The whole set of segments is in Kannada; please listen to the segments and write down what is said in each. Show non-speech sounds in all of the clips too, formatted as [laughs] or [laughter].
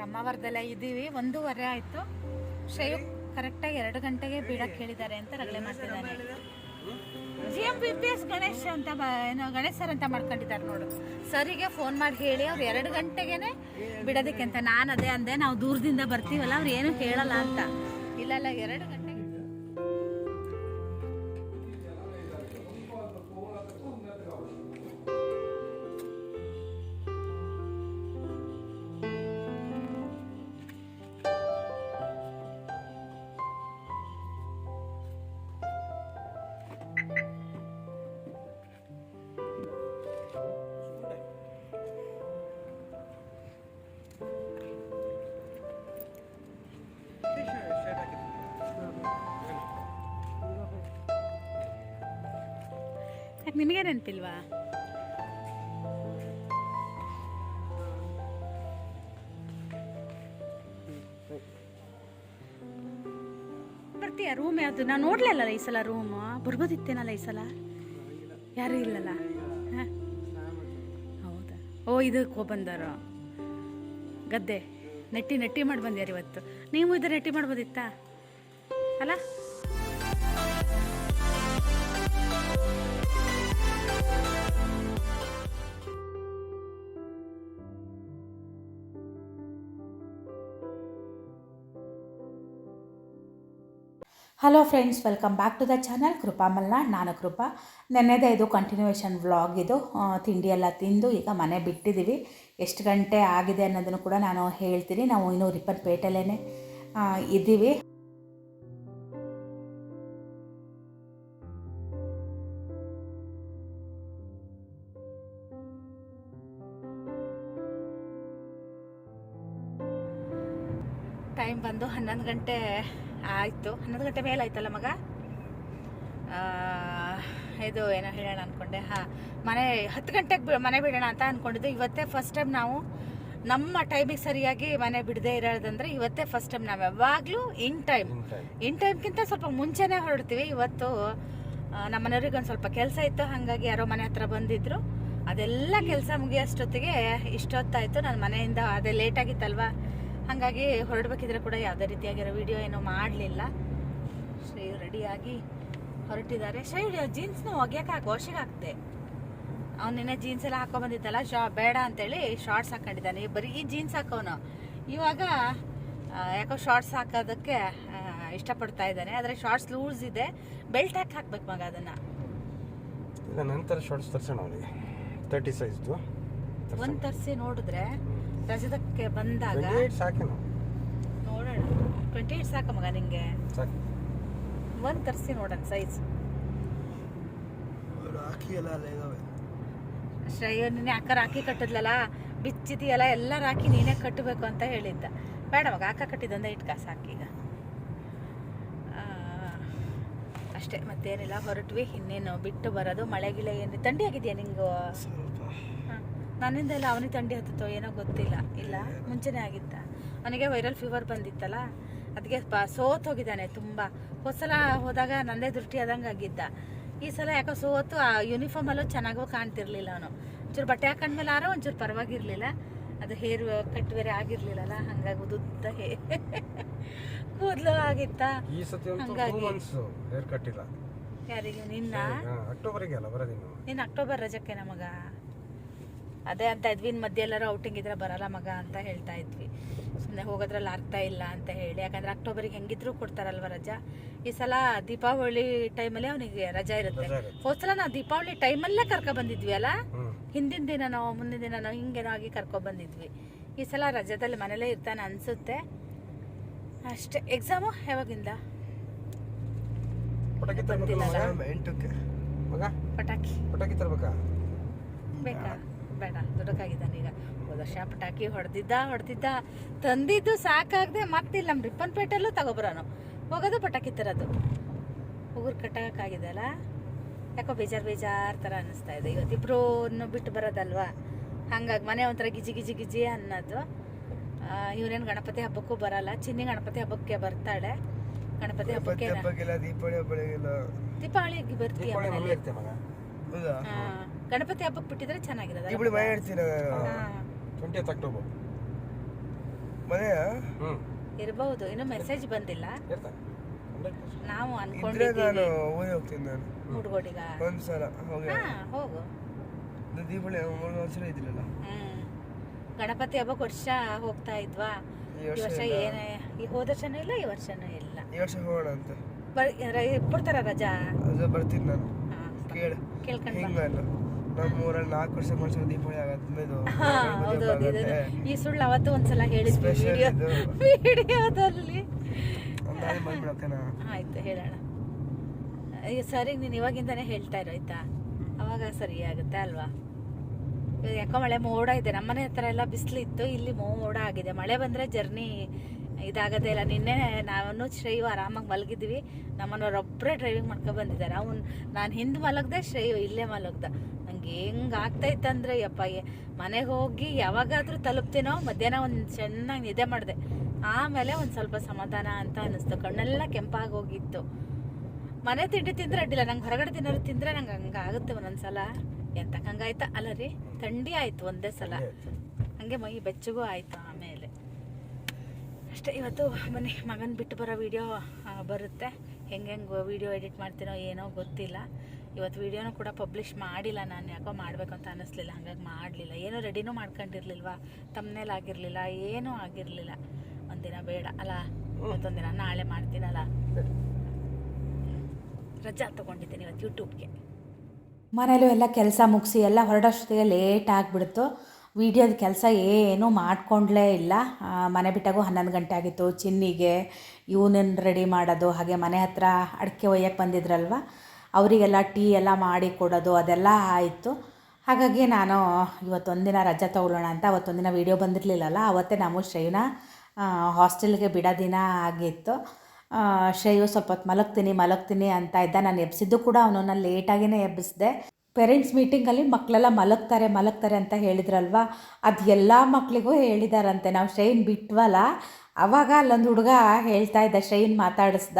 ಬ್ರಹ್ಮಾವರದಲ್ಲೇ ಇದ್ದೀವಿ. ಒಂದೂವರೆ ಆಯಿತು. ಕರೆಕ್ಟ್ ಕರೆಕ್ಟಾಗಿ ಎರಡು ಗಂಟೆಗೆ ಬಿಡಕ್ಕೆ ಹೇಳಿದ್ದಾರೆ ಅಂತ ರಗಳೆ ಮಾಡ್ತಿದ್ದಾರೆ. G M B P S Ganesh ಅಂತ ಬ- ಏನೋ ಗಣೇಶ್ ಸರ್ ಅಂತ ಮಾಡ್ಕೊಂಡಿದ್ದಾರೆ ನೋಡು. ಸರಿಗೆ ಫೋನ್ ಮಾಡಿ ಹೇಳಿ ಅವ್ರು ಎರಡು ಗಂಟೆಗೆನೆ ಬಿಡೋದಕ್ಕೆ ಅಂತ. ನಾನು ಅದೇ ಅಂದೆ ನಾವು ದೂರದಿಂದ ಬರ್ತೀವಲ್ಲ ಅವ್ರು ಏನು ಹೇಳಲ್ಲ ಅಂತ. ಇಲ್ಲ ಇಲ್ಲ ಎರಡು ಯಾಕೆ ನಿನಗೆ ನೆನಪಿಲ್ವಾ? ಬರ್ತೀಯ ರೂಮ್ ಯಾವುದು? ನಾನು ನೋಡ್ಲಿಲ್ಲ ಈ ಸಲ ರೂಮ್ ಬರ್ಬೋದಿತ್ತೇನಲ್ಲ ಈ ಸಲ? ಯಾರು ಇಲ್ಲಲ್ಲ? ಹೌದಾ? ಓ, ಇದಕ್ಕೆ ಬಂದಾರ ಗದ್ದೆ. ನೆಟ್ಟಿ ನೆಟ್ಟಿ ಮಾಡಿ ಬಂದ್ಯಾರ ಇವತ್ತು. ನೀವು ಇದು ನೆಟ್ಟಿ ಮಾಡ್ಬೋದಿತ್ತಾ? ಅಲ್ಲ? Hello friends welcome back to the channel Krupa Malnad ನಾನು ಕೃಪಾ ನೆನ್ನೆದೇ ಇದು ಕಂಟಿನ್ಯೂಯೇಷನ್ ವ್ಲಾಗ್ ಇದು. ತಿಂಡಿ ಎಲ್ಲ ತಿಂದು ಈಗ ಮನೆ ಬಿಟ್ಟಿದ್ದೀವಿ. ಎಷ್ಟು ಗಂಟೆ ಆಗಿದೆ ಅನ್ನೋದನ್ನು ಕೂಡ ನಾನು ಹೇಳ್ತೀನಿ. ನಾವು ಇನ್ನೂ ರಿಪ್ಪನ್ಪೇಟೆಲ್ಲೇ ಇದ್ದೀವಿ. ಟೈಮ್ ಬಂದು ಹನ್ನೊಂದು ಗಂಟೆ ಆಯಿತು. ಹನ್ನೊಂದು ಗಂಟೆ ಮೇಲೆ ಆಯ್ತಲ್ಲ ಮಗ? ಇದು ಏನೋ ಹೇಳೋಣ ಅಂದ್ಕೊಂಡೆ ಹಾಂ ಮನೆ ಹತ್ತು ಗಂಟೆಗೆ ಮನೆ ಬಿಡೋಣ ಅಂತ ಅಂದ್ಕೊಂಡಿದ್ದು ಇವತ್ತೇ ಫಸ್ಟ್ ಟೈಮ್ ನಾವು ನಮ್ಮ ಟೈಮಿಗೆ ಸರಿಯಾಗಿ ಮನೆ ಬಿಡದೇ ಇರೋದಂದ್ರೆ ಇವತ್ತೇ ಫಸ್ಟ್ ಟೈಮ್ ನಾವು ಯಾವಾಗಲೂ ಇನ್ ಟೈಮ್ ಇನ್ ಟೈಮ್ಗಿಂತ ಸ್ವಲ್ಪ ಮುಂಚೆನೇ ಹೊರಡ್ತೀವಿ. ಇವತ್ತು ನಮ್ಮ ಮನೆಯವ್ರಿಗೆ ಒಂದು ಸ್ವಲ್ಪ ಕೆಲಸ ಇತ್ತು. ಹಾಗಾಗಿ ಯಾರೋ ಮನೆ ಹತ್ರ ಬಂದಿದ್ರು. ಅದೆಲ್ಲ ಕೆಲಸ ಮುಗಿಯೋಷ್ಟೊತ್ತಿಗೆ ಇಷ್ಟೊತ್ತಾಯಿತು. ನಾನು ಮನೆಯಿಂದ ಅದೇ ಲೇಟ್ ಆಗಿತ್ತಲ್ವಾ? ಹಾಗಾಗಿ ಹೊರಡ್ಬೇಕಿದ್ರೆ ಕೂಡ ಯಾವುದೇ ರೀತಿಯಾಗಿರೋ ವಿಡಿಯೋ ಏನೂ ಮಾಡಲಿಲ್ಲ. ಶ್ರೀ ರೆಡಿಯಾಗಿ ಹೊರಟಿದ್ದಾರೆ. ಶ್ರೇಯು ಜೀನ್ಸ್ನ ಒಗ್ಯಕ್ಕೆ ವಾಶಿಗೆ ಹಾಕ್ತೆ ಅವ್ನು ನಿನ್ನೆ ಜೀನ್ಸ್ ಎಲ್ಲ ಹಾಕೊ ಬಂದಿದ್ದಲ್ಲ ಶಾ ಬೇಡ ಅಂತೇಳಿ ಶಾರ್ಟ್ಸ್ ಹಾಕೊಂಡಿದ್ದಾನೆ ಬರೀ ಜೀನ್ಸ್ ಹಾಕೋನು. ಇವಾಗ ಯಾಕೋ ಶಾರ್ಟ್ಸ್ ಹಾಕೋದಕ್ಕೆ ಇಷ್ಟಪಡ್ತಾ ಇದ್ದಾನೆ. ಆದರೆ ಶಾರ್ಟ್ಸ್ ಲೂಸ್ ಇದೆ. ಬೆಲ್ಟ್ ಹಾಕಿ ಹಾಕ್ಬೇಕು ಮಗ ಅದನ್ನು. ಇಲ್ಲ ನಂತರ ಶಾರ್ಟ್ಸ್ ತರ್ಸೋಣ ಅವನಿಗೆ. ತರ್ಟಿ ಸೈಜ್ದು ಒಂದ್ ತರಿಸಿ ನೋಡಿದ್ರೆ ರಜದಕ್ಕೆ ಬಂದಾಗ ನೋಡೋಣ. ಟ್ವೆಂಟಿ ಏಟ್ ಸಾಕ ಮಗ ನಿಂಗೆ. ಒಂದ್ ತರಿಸಿ ನೋಡೋಣ ಸೈಜ್ ಶ್ರೇಯ ನಿನ್ನೆ ಅಕ್ಕ ರಾಖಿ ಕಟ್ಟಿದ್ಲಲ್ಲ? ಬಿಚ್ಚಿದೆಯಲ್ಲ ಎಲ್ಲ ರಾಕಿ ನೀನೇ ಕಟ್ಟಬೇಕು ಅಂತ ಹೇಳಿದ್ದ. ಬೇಡ ಮಗ ಅಕ್ಕ ಕಟ್ಟಿದ್ದಂದ ಇಟ್ಕ ಸಾಕೀಗ ಅಷ್ಟೇ ಮತ್ತೇನಿಲ್ಲ ಹೊರಟ್ವಿ. ಇನ್ನೇನು ಬಿಟ್ಟು ಬರೋದು ಮಳೆ ಗಿಳೆ ಏನು ಥಂಡಿ ಆಗಿದೆಯಾ ನಿಂಗು. ನನ್ನಿಂದ ಎಲ್ಲ ಅವನಿಗೆ ಥಂಡಿ ಹತ್ತಿತ್ತು ಏನೋ ಗೊತ್ತಿಲ್ಲ. ಇಲ್ಲ ಮುಂಚೆನೇ ಆಗಿತ್ತ? ಅವನಿಗೆ ವೈರಲ್ ಫೀವರ್ ಬಂದಿತ್ತಲ್ಲ? ಅದಕ್ಕೆ ಸೋತ್ ಹೋಗಿದ್ದಾನೆ ತುಂಬ. ಹೋದ ಸಲ ಹೋದಾಗ ನಂದೇ ದೃಷ್ಟಿ ಆದಂಗೆ ಆಗಿದ್ದ. ಈ ಸಲ ಯಾಕೋ ಸೋತು ಆ ಯೂನಿಫಾರ್ಮಲ್ಲೂ ಚೆನ್ನಾಗೂ ಕಾಣ್ತಿರ್ಲಿಲ್ಲ ಅವನು. ಒಂಚೂರು ಬಟ್ಟೆ ಹಾಕೊಂಡ್ಮೇಲೆ ಆರೋ ಒಂಚೂರು ಪರವಾಗಿರ್ಲಿಲ್ಲ. ಅದು ಹೇರ್ ಕಟ್ ಬೇರೆ ಆಗಿರ್ಲಿಲ್ಲಲ್ಲ ಹಂಗಾಗಿ ಉದುದ್ದ ಹೇ. ಕೂದಲು ಆಗಿತ್ತ? ಹಂಗಾಗಿ. ಯಾರಿಗೆ ನಿನ್ನ? ಅಕ್ಟೋಬರ್ಗೆ ಅಲ್ಲ ಬರೋದಿನ್ನು. ನೀನು ಅಕ್ಟೋಬರ್ ರಜಕ್ಕೆ ನಮಗ? ಅದೇ ಅಂತ ಇದ್ವಿ. ಇನ್ನು ಮಧ್ಯೆ ಎಲ್ಲರೂ ಔಟಿಂಗ್ ಇದ್ರೆ ಬರಲ್ಲ ಮಗ ಅಂತ ಹೇಳ್ತಾ ಇದ್ವಿ. ಸುಮ್ಮನೆ ಹೋಗೋದ್ರಲ್ಲಿ ಅರ್ಥ ಇಲ್ಲ ಅಂತ ಹೇಳಿ. ಯಾಕಂದ್ರೆ ಅಕ್ಟೋಬರಿಗೆ ಹೆಂಗಿದ್ರು ಕೊಡ್ತಾರಲ್ವ ರಜಾ. ಈ ಸಲ ದೀಪಾವಳಿ ಟೈಮಲ್ಲಿ ಅವನಿಗೆ ರಜಾ ಇರುತ್ತೆ. ಹೋದ್ ಸಲ ನಾವು ದೀಪಾವಳಿ ಟೈಮಲ್ಲೇ ಕರ್ಕೊ ಬಂದಿದ್ವಿ ಅಲ್ಲ? ಹಿಂದಿನ ದಿನ ನಾವು ಮುಂದಿನ ದಿನನೋ ಹಿಂಗೇನೋ ಆಗಿ ಕರ್ಕೊ ಬಂದಿದ್ವಿ. ಈ ಸಲ ರಜಾದಲ್ಲಿ ಮನೇಲೇ ಇರ್ತಾನೆ ಅನ್ಸುತ್ತೆ. ಅಷ್ಟೇ. ಎಕ್ಸಾಮು ಯಾವಾಗಿಂದ? ಪಟಾಕಿ ಪಟಾಕಿ. ಪಟಾಕಿ ತರ್ಬೇಕಾ? ಬೇಕಾ? ಬೇಡ ದುಡಕಾಗಿದ್ದಾನೆ ಈಗ. ಹೋದ ವರ್ಷ ಪಟಾಕಿ ಹೊಡೆದಿದ್ದ ಹೊಡೆದಿದ್ದ. ತಂದಿದ್ದು ಸಾಕಾಗದೆ ಮತ್ತಿಲ್ಲ ನಮ್ಮ ರಿಪ್ಪನ್ಪೇಟೆಲ್ಲೂ ತಗೋಬರೋನು. ಹೋಗೋದು ಪಟಾಕಿ ತರೋದು. ಉಗುರು ಕಟ್ಟಾಕಾಗಿದೆ ಅಲ್ಲ? ಯಾಕೋ ಬೇಜಾರು ಬೇಜಾರು ಥರ ಅನ್ನಿಸ್ತಾ ಇದೆ. ಇವತ್ತಿಬ್ರು ಬಿಟ್ಟು ಬರೋದಲ್ವಾ? ಹಂಗಾಗಿ ಮನೆ ಒಂಥರ ಗಿಜಿ ಗಿಜಿ ಗಿಜಿ ಅನ್ನೋದು. ಇವನೇನು ಗಣಪತಿ ಹಬ್ಬಕ್ಕೂ ಬರಲ್ಲ. ಚಿನ್ನಿ ಗಣಪತಿ ಹಬ್ಬಕ್ಕೆ ಬರ್ತಾಳೆ. ಗಣಪತಿ ಹಬ್ಬಕ್ಕೆ ದೀಪಾವಳಿ ದೀಪಾವಳಿಗೆ ಬರ್ತೀಯ ಮನೇಲಿ? ಗಣಪತಿ ಹಬ್ಬಕ್ಕೆ ಬಿಟ್ಟಿದ್ರೆ ಚೆನ್ನಾಗಿರೋದು. ಮನೆ ಇಡ್ತೀರ ಟ್ವೆಂಟಿ ಅಕ್ಟೋಬರ್ ಮನೆಯ ಹ್ಞೂ ಇರಬಹುದು. ಇನ್ನು ಮೆಸೇಜ್ ಬಂದಿಲ್ಲ. ನಾವು ಇದ್ರೆ ನಾನು ಅನ್ಕೊಂಡಿದ್ದೀವಿ ಊರಿಗೆ ಹೋಗ್ತೀನಿ ನಾನು. ಹುಡುಗೋಡಿಗ ಒಂದು ಸಲ ಹೋಗಿ. ಹಾ ಹೋಗು. ಇದು ದೀಪಾವಳಿ ಮೂರು ವರ್ಷ ಇದ್ದಿಲ್ಲಲ್ಲ? ಹ್ಮ್. ಗಣಪತಿ ಹಬ್ಬಕ್ಕೆ ವರ್ಷ ಹೋಗ್ತಾ ಇದ್ವಾ? ಈ ಈ ವರ್ಷ ವರ್ಷ ಇಲ್ಲ. ಏನೇ ಈ ಹೋದ ವರ್ಷನೂ ಇಲ್ಲ ಈ ವರ್ಷನೂ ಇಲ್ಲ. ಈ ವರ್ಷ ಹೋಗೋಣ ಅಂತ. ಬರ್ ರ- ಕೊಡ್ತಾರ ರಜಾ? ಅದು ಬರ್ತೀನಿ ನಾನು. ಹಾ, ಕೇಳು. ಕೇಳ್ಕೊಂಡ್ ಬಾ. ಹಿಂಗಲ್ಲ ನಮ್ಮ ಊರಲ್ಲಿ ನಾಲ್ಕು ವರ್ಷ ದೀಪಾವಳಿ ಈ ಸುಳ್ಳು ಅವತ್ತು ಒಂದ್ಸಲ ಹೇಳಿದ್ವಿ ವಿಡಿಯೋದಲ್ಲಿ ಆಯ್ತು ಹೇಳೋಣ. ಈ ಸರಿ ನೀನು ಇವಾಗಿಂದಾನೇ ಹೇಳ್ತಾ ಇರೋ ಆಯ್ತಾ? ಅವಾಗ ಸರಿ ಆಗುತ್ತೆ ಅಲ್ವಾ? ಯಾಕೋ ಮಳೆ ಮೋಡ ಇದೆ. ನಮ್ಮನೆ ಹತ್ರ ಎಲ್ಲ ಬಿಸಿಲಿತ್ತು ಇಲ್ಲಿ ಮೋಡ ಆಗಿದೆ. ಮಳೆ ಬಂದರೆ ಜರ್ನಿ ಇದಾಗದೇ ಇಲ್ಲ. ನಿನ್ನೆ ನಾನು ಶ್ರೇಯು ಆರಾಮಾಗಿ ಮಲಗಿದ್ವಿ. ನಮ್ಮನವರೊಬ್ಬರೇ ಡ್ರೈವಿಂಗ್ ಮಾಡ್ಕೊಂಡು ಬಂದಿದ್ದಾರೆ. ಅವ್ನು ನಾನು ಹಿಂದೆ ಮಲಗ್ದೆ ಶ್ರೇಯು ಇಲ್ಲೇ ಮಲಗ್ದ. ನಂಗೆ ಹೆಂಗೆ ಆಗ್ತೈತಂದ್ರೆ ಯಪ್ಪ ಮನೆಗೆ ಹೋಗಿ ಯಾವಾಗಾದರೂ ತಲುಪ್ತೀನೋ ಮಧ್ಯಾಹ್ನ ಒಂದು ಚೆನ್ನಾಗಿ ನಿದ್ದೆ ಮಾಡಿದೆ. ಆಮೇಲೆ ಒಂದು ಸ್ವಲ್ಪ ಸಮಾಧಾನ ಅಂತ ಅನ್ನಿಸ್ತು. ಕಣ್ಣೆಲ್ಲ ಕೆಂಪಾಗಿ ಹೋಗಿತ್ತು. ಮನೆ ತಿಂಡಿ ತಿಂದರೆ ಅಡ್ಡಿಲ್ಲ. ನಂಗೆ ಹೊರಗಡೆ ತಿನ್ನೋರು ತಿಂದರೆ ನಂಗೆ ಹಂಗೆ ಆಗುತ್ತೆ ಒಂದೊಂದ್ಸಲ. ಎಂತಕ್ಕೆ ಹಂಗಾಯ್ತಾ? ಅಲ್ಲ ರೀ ಥಂಡಿ ಆಯ್ತು ಒಂದೇ ಸಲ. ಹಂಗೆ ಮೈ ಬೆಚ್ಚಗೂ ಆಯ್ತು ಆಮೇಲೆ. ಅಷ್ಟೇ, ಇವತ್ತು ಮನೆ ಮಗನ ಬಿಟ್ಟು ಬರೋ ವೀಡಿಯೋ ಬರುತ್ತೆ. ಹೆಂಗೆ ಹೆಂಗೆ ವಿಡಿಯೋ ಎಡಿಟ್ ಮಾಡ್ತೀನೋ ಏನೋ ಗೊತ್ತಿಲ್ಲ. ಇವತ್ತು ವಿಡಿಯೋನೂ ಕೂಡ ಪಬ್ಲಿಷ್ ಮಾಡಿಲ್ಲ ನಾನು. ಯಾಕೋ ಮಾಡಬೇಕು ಅಂತ ಅನ್ನಿಸ್ಲಿಲ್ಲ ಹಂಗಾಗಿ ಮಾಡಲಿಲ್ಲ. ಏನೂ ರೆಡಿನೂ ಮಾಡ್ಕೊಂಡಿರ್ಲಿಲ್ವಾ? ತಮ್ಮನೇಲಿ ಆಗಿರಲಿಲ್ಲ. ಏನೂ ಆಗಿರಲಿಲ್ಲ. ಒಂದಿನ ಬೇಡ ಅಲ್ಲ ಮತ್ತೊಂದಿನ ನಾಳೆ ಮಾಡ್ತೀನಲ್ಲ ರಜಾ ತಗೊಂಡಿದ್ದೀನಿ ಇವತ್ತು ಯೂಟ್ಯೂಬ್ಗೆ ಮನೇಲೂ ಎಲ್ಲ ಕೆಲಸ ಮುಗಿಸಿ ಎಲ್ಲ ಹೊರಡೋಷ್ಟೊತ್ತಿಗೆ ಲೇಟ್ ಆಗಿಬಿಡ್ತು. ವೀಡಿಯೋದ ಕೆಲಸ ಏನೂ ಮಾಡ್ಕೊಂಡ್ಲೇ ಇಲ್ಲ. ಮನೆ ಬಿಟ್ಟಾಗೂ ಹನ್ನೊಂದು ಗಂಟೆ ಆಗಿತ್ತು. ಚಿನ್ನಿಗೆ ಇವನನ್ನು ರೆಡಿ ಮಾಡೋದು, ಹಾಗೆ ಮನೆ ಹತ್ರ ಅಡಿಕೆ ಒಯ್ಯಕ್ಕೆ ಬಂದಿದ್ರಲ್ವ? ಅವರಿಗೆಲ್ಲ ಟೀ ಎಲ್ಲ ಮಾಡಿ ಕೊಡೋದು, ಅದೆಲ್ಲ ಆಯಿತು. ಹಾಗಾಗಿ ನಾನು ಇವತ್ತೊಂದಿನ ರಜೆ ತೊಗೊಳ್ಳೋಣ ಅಂತ ಅವತ್ತೊಂದಿನ ವೀಡಿಯೋ ಬಂದಿರಲಿಲ್ಲಲ್ಲ, ಅವತ್ತೇ ನಾವು ಶ್ರೇಯನ ಹಾಸ್ಟೆಲ್ಗೆ ಬಿಡೋ ದಿನ ಆಗಿತ್ತು. ಶ್ರೇಯು ಸ್ವಲ್ಪ ಹೊತ್ತು ಮಲಗ್ತೀನಿ ಮಲಗ್ತೀನಿ ಅಂತ ಇದ್ದ. ನಾನು ಎಬ್ಸಿದ್ದು ಕೂಡ ಅವನನ್ನ ಲೇಟಾಗಿಯೇ ಎಬ್ಬಿಸಿದೆ. ಪೇರೆಂಟ್ಸ್ ಮೀಟಿಂಗಲ್ಲಿ ಮಕ್ಕಳೆಲ್ಲ ಮಲಗ್ತಾರೆ ಮಲಗ್ತಾರೆ ಅಂತ ಹೇಳಿದ್ರಲ್ವ? ಅದು ಎಲ್ಲ ಮಕ್ಕಳಿಗೂ ಹೇಳಿದಾರಂತೆ. ನಾವು ಶೈನ್ ಬಿಟ್ವಲ್ಲ? ಆವಾಗ ಅಲ್ಲೊಂದು ಹುಡುಗ ಹೇಳ್ತಾ ಇದ್ದ, ಶೈನ್ ಮಾತಾಡಿಸ್ದ.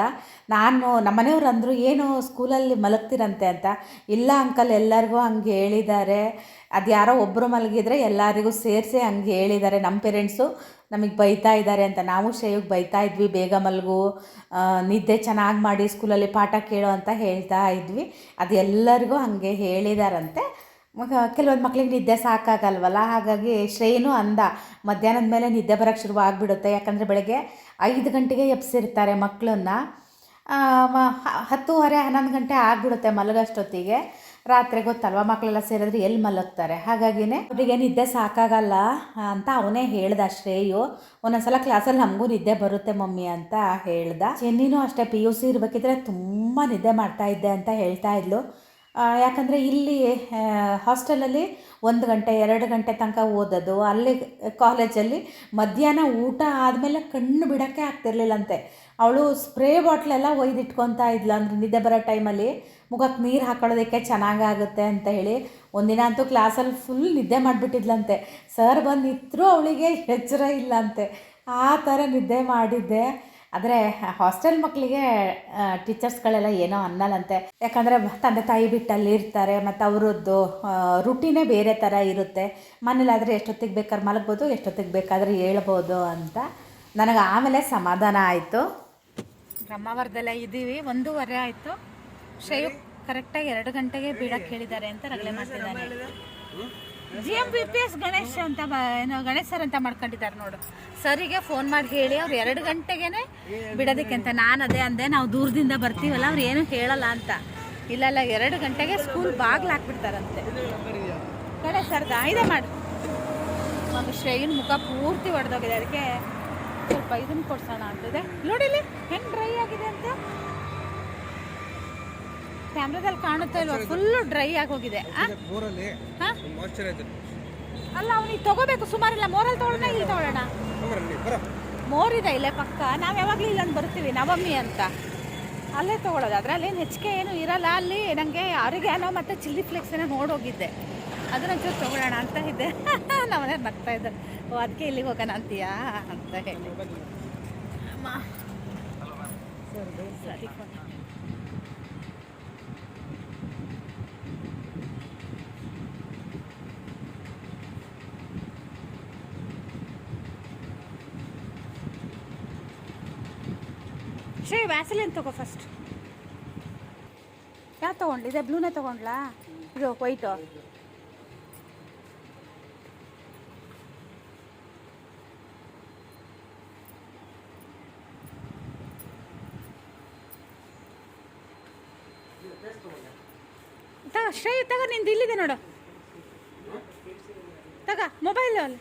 ನಾನು ನಮ್ಮನೆಯವ್ರು ಅಂದರು, ಏನು ಸ್ಕೂಲಲ್ಲಿ ಮಲಗ್ತೀರಂತೆ? ಅಂತ. ಇಲ್ಲ ಅಂಕಲ್, ಎಲ್ಲರಿಗೂ ಹಂಗೆ ಹೇಳಿದ್ದಾರೆ ಅದು ಯಾರೋ ಒಬ್ಬರು ಮಲಗಿದ್ರೆ ಎಲ್ಲರಿಗೂ ಸೇರಿಸಿ ಹಂಗೆ ಹೇಳಿದ್ದಾರೆ ನಮ್ಮ ಪೇರೆಂಟ್ಸು. ನಮಗೆ ಬೈತಾ ಇದ್ದಾರೆ ಅಂತ ನಾವು ಶ್ರೇಯಗೆ ಬೈತಾ ಇದ್ವಿ, ಬೇಗ ಮಲಗು ನಿದ್ದೆ ಚೆನ್ನಾಗಿ ಮಾಡಿ ಸ್ಕೂಲಲ್ಲಿ ಪಾಠ ಕೇಳು ಅಂತ ಹೇಳ್ತಾ ಇದ್ವಿ. ಅದು ಎಲ್ಲರಿಗೂ ಹಾಗೆ ಹೇಳಿದಾರಂತೆ. ಕೆಲವೊಂದು ಮಕ್ಳಿಗೆ ನಿದ್ದೆ ಸಾಕಾಗಲ್ವಲ್ಲ? ಹಾಗಾಗಿ ಶ್ರೇಯನು ಅಂದ, ಮಧ್ಯಾಹ್ನದ ಮೇಲೆ ನಿದ್ದೆ ಬರೋಕ್ಕೆ ಶುರು ಆಗಿಬಿಡುತ್ತೆ, ಯಾಕಂದರೆ ಬೆಳಗ್ಗೆ ಐದು ಗಂಟೆಗೆ ಎಪ್ಸಿರ್ತಾರೆ ಮಕ್ಕಳನ್ನ ಹತ್ತೂವರೆ, ಹನ್ನೊಂದು ಗಂಟೆ ಆಗಿಬಿಡುತ್ತೆ ಮಲಗೋಷ್ಟೊತ್ತಿಗೆ. ರಾತ್ರಿ ಗೊತ್ತಲ್ವ? ಮಕ್ಕಳೆಲ್ಲ ಸೇರಿದ್ರೆ ಎಲ್ಲಿ ಮಲಗ್ತಾರೆ? ಹಾಗಾಗಿನೇ ಅವರಿಗೆ ನಿದ್ದೆ ಸಾಕಾಗಲ್ಲ ಅಂತ ಅವನೇ ಹೇಳ್ದ ಶ್ರೇಯು. ಒಂದೊಂದ್ಸಲ ಕ್ಲಾಸಲ್ಲಿ ನಮಗೂ ನಿದ್ದೆ ಬರುತ್ತೆ ಮಮ್ಮಿ ಅಂತ ಹೇಳ್ದ. ಚೆನ್ನಿನೂ ಅಷ್ಟೇ ಪಿ ಯು ಸಿ ಇರಬೇಕಿದ್ರೆ ತುಂಬ ನಿದ್ದೆ ಮಾಡ್ತಾ ಇದ್ದೆ ಅಂತ ಹೇಳ್ತಾ ಇದ್ಲು. ಯಾಕಂದರೆ ಇಲ್ಲಿ ಹಾಸ್ಟೆಲಲ್ಲಿ ಒಂದು ಗಂಟೆ, ಎರಡು ಗಂಟೆ ತನಕ ಓದೋದು. ಅಲ್ಲಿ ಕಾಲೇಜಲ್ಲಿ ಮಧ್ಯಾಹ್ನ ಊಟ ಆದಮೇಲೆ ಕಣ್ಣು ಬಿಡೋಕ್ಕೆ ಆಗ್ತಿರ್ಲಿಲ್ಲಂತೆ. ಅವಳು ಸ್ಪ್ರೇ ಬಾಟ್ಲೆಲ್ಲ ಒಯ್ದಿಟ್ಕೊತಾ ಇದ್ಲು ಅಂದರೆ ನಿದ್ದೆ ಬರೋ ಟೈಮಲ್ಲಿ ಮುಖಕ್ಕೆ ನೀರು ಹಾಕೊಳ್ಳೋದಕ್ಕೆ ಚೆನ್ನಾಗಾಗುತ್ತೆ ಅಂತ ಹೇಳಿ ಒಂದಿನ ಅಂತೂ ಕ್ಲಾಸಲ್ಲಿ ಫುಲ್ ನಿದ್ದೆ ಮಾಡಿಬಿಟ್ಟಿದ್ಲಂತೆ. ಸರ್ ಬಂದು ಅವಳಿಗೆ ಎಚ್ಚರ ಇಲ್ಲಂತೆ. ಆ ಥರ ನಿದ್ದೆ ಮಾಡಿದ್ದೆ. ಆದರೆ ಹಾಸ್ಟೆಲ್ ಮಕ್ಕಳಿಗೆ ಟೀಚರ್ಸ್ಗಳೆಲ್ಲ ಏನೋ ಅನ್ನಲ್ಲಂತೆ. ಯಾಕಂದರೆ ತಂದೆ ತಾಯಿ ಬಿಟ್ಟು ಅಲ್ಲಿ ಇರ್ತಾರೆ, ಮತ್ತು ಅವರದ್ದು ರುಟೀನೇ ಬೇರೆ ಥರ ಇರುತ್ತೆ. ಮನೇಲಾದರೆ ಎಷ್ಟೊತ್ತಿಗೆ ಬೇಕಾದ್ರೆ ಮಲಗ್ಬೋದು, ಎಷ್ಟೊತ್ತಿಗೆ ಬೇಕಾದ್ರೆ ಹೇಳ್ಬೋದು ಅಂತ ನನಗೆ ಆಮೇಲೆ ಸಮಾಧಾನ ಆಯಿತು. ಬ್ರಹ್ಮಾವರದಲ್ಲೇ ಇದ್ದೀವಿ. ಒಂದೂವರೆ ಆಯಿತು. ಶ್ರೇಯು ಕರೆಕ್ಟಾಗಿ ಎರಡು ಗಂಟೆಗೆ ಬೀಳಕ್ಕೆ ಹೇಳಿದ್ದಾರೆ ಅಂತ ರಗಳೆ ಮಾಡ್ತಿದ್ದಾನೆ. G M B P S Ganesh ಅಂತ ಬ- ಏನೋ ಗಣೇಶ್ ಸರ್ ಅಂತ ಮಾಡ್ಕೊಂಡಿದ್ದಾರೆ ನೋಡು. ಸರಿಗೆ ಫೋನ್ ಮಾಡಿ ಹೇಳಿ, ಅವ್ರು ಎರಡು ಗಂಟೆಗೆನೆ ಬಿಡೋದಕ್ಕೆ ಅಂತ. ನಾನು ಅದೇ ಅಂದೆ, ನಾವು ದೂರದಿಂದ ಬರ್ತೀವಲ್ಲ, ಅವ್ರು ಏನು ಹೇಳಲ್ಲ ಅಂತ. ಇಲ್ಲ ಇಲ್ಲ, ಎರಡು ಗಂಟೆಗೆ ಸ್ಕೂಲ್ ಬಾಗ್ಲು ಹಾಕ್ಬಿಡ್ತಾರಂತೆ. ಗಣೇಶ್ ಸರ್ ಇದೆ ಮಾಡು. ಮಗ ಶ್ರೇಯನ್ ಮುಖ ಪೂರ್ತಿ ಒಡೆದೋಗಿದೆ. ಅದಕ್ಕೆ ಸ್ವಲ್ಪ ಇದನ್ನು ಕೊಡ್ಸೋಣ ಅಂತಿದೆ ನೋಡಿಲಿ ಹೆಂಗೆ ಡ್ರೈ ಆಗಿದೆ ಅಂತ? ಕ್ಯಾಮ್ರಾದಲ್ಲಿ ಕಾಣುತ್ತಾ ಇಲ್ವಾ? ಫುಲ್ಲು ಡ್ರೈ ಆಗಿ ಹೋಗಿದೆ? ಅಲ್ಲ ಅವ್ನಿಗೆ ತಗೋಬೇಕು. ಸುಮಾರಿಲ್ಲ ಮೋರಲ್ಲಿ ತಗೊಳ್ಳೋಣ ಇಲ್ಲಿ ತಗೊಳ್ಳೋಣ? ಮೋರ್ ಇದೆ ಇಲ್ಲೇ ಪಕ್ಕ. ನಾವು ಯಾವಾಗಲೂ ಇಲ್ಲೊಂದು ಬರ್ತೀವಿ. ನವಮಿ ಅಂತ. ಅಲ್ಲೇ ತಗೊಳ್ಳೋದು. ಅದರಲ್ಲಿ ಏನು ಹೆಚ್ಚಿಗೆ ಏನು ಇರಲ್ಲ. ಅಲ್ಲಿ ನನಗೆ ಆರಿಗ್ಯಾನೋ ಮತ್ತು ಚಿಲ್ಲಿ ಫ್ಲೇಕ್ಸ್ ಏನೋ ನೋಡೋಗಿದ್ದೆ. ಅದನ್ನ ಚೂರು ತೊಗೊಳ್ಳೋಣ ಅಂತ ಇದ್ದೆ. [laughs] ನಮ್ಮನೆ ಬರ್ತಾ ಇದ್ದೆ ಓ ಅದಕ್ಕೆ ಇಲ್ಲಿಗೆ ಹೋಗೋಣ ಅಂತೀಯಾ? ಅಂತ ಹೇಳಿ. ಸರಿ ಕೊಡು. ಶ್ರೇ ವ್ಯಾಸಲಿನ್ ತಗೋ ಫಸ್ಟ್ ಯಾವ ತೊಗೊಂಡು ಇದೆ ಬ್ಲೂನೇ ತೊಗೊಂಡ್ಲಾ? ಇದು ವೈಟು ತಗ ಶ್ರೇ ತಗ, ನಿಂದು ಇಲ್ಲಿದೆ ನೋಡು. ತಗ ಮೊಬೈಲ್ ಅಲ್ಲಿ.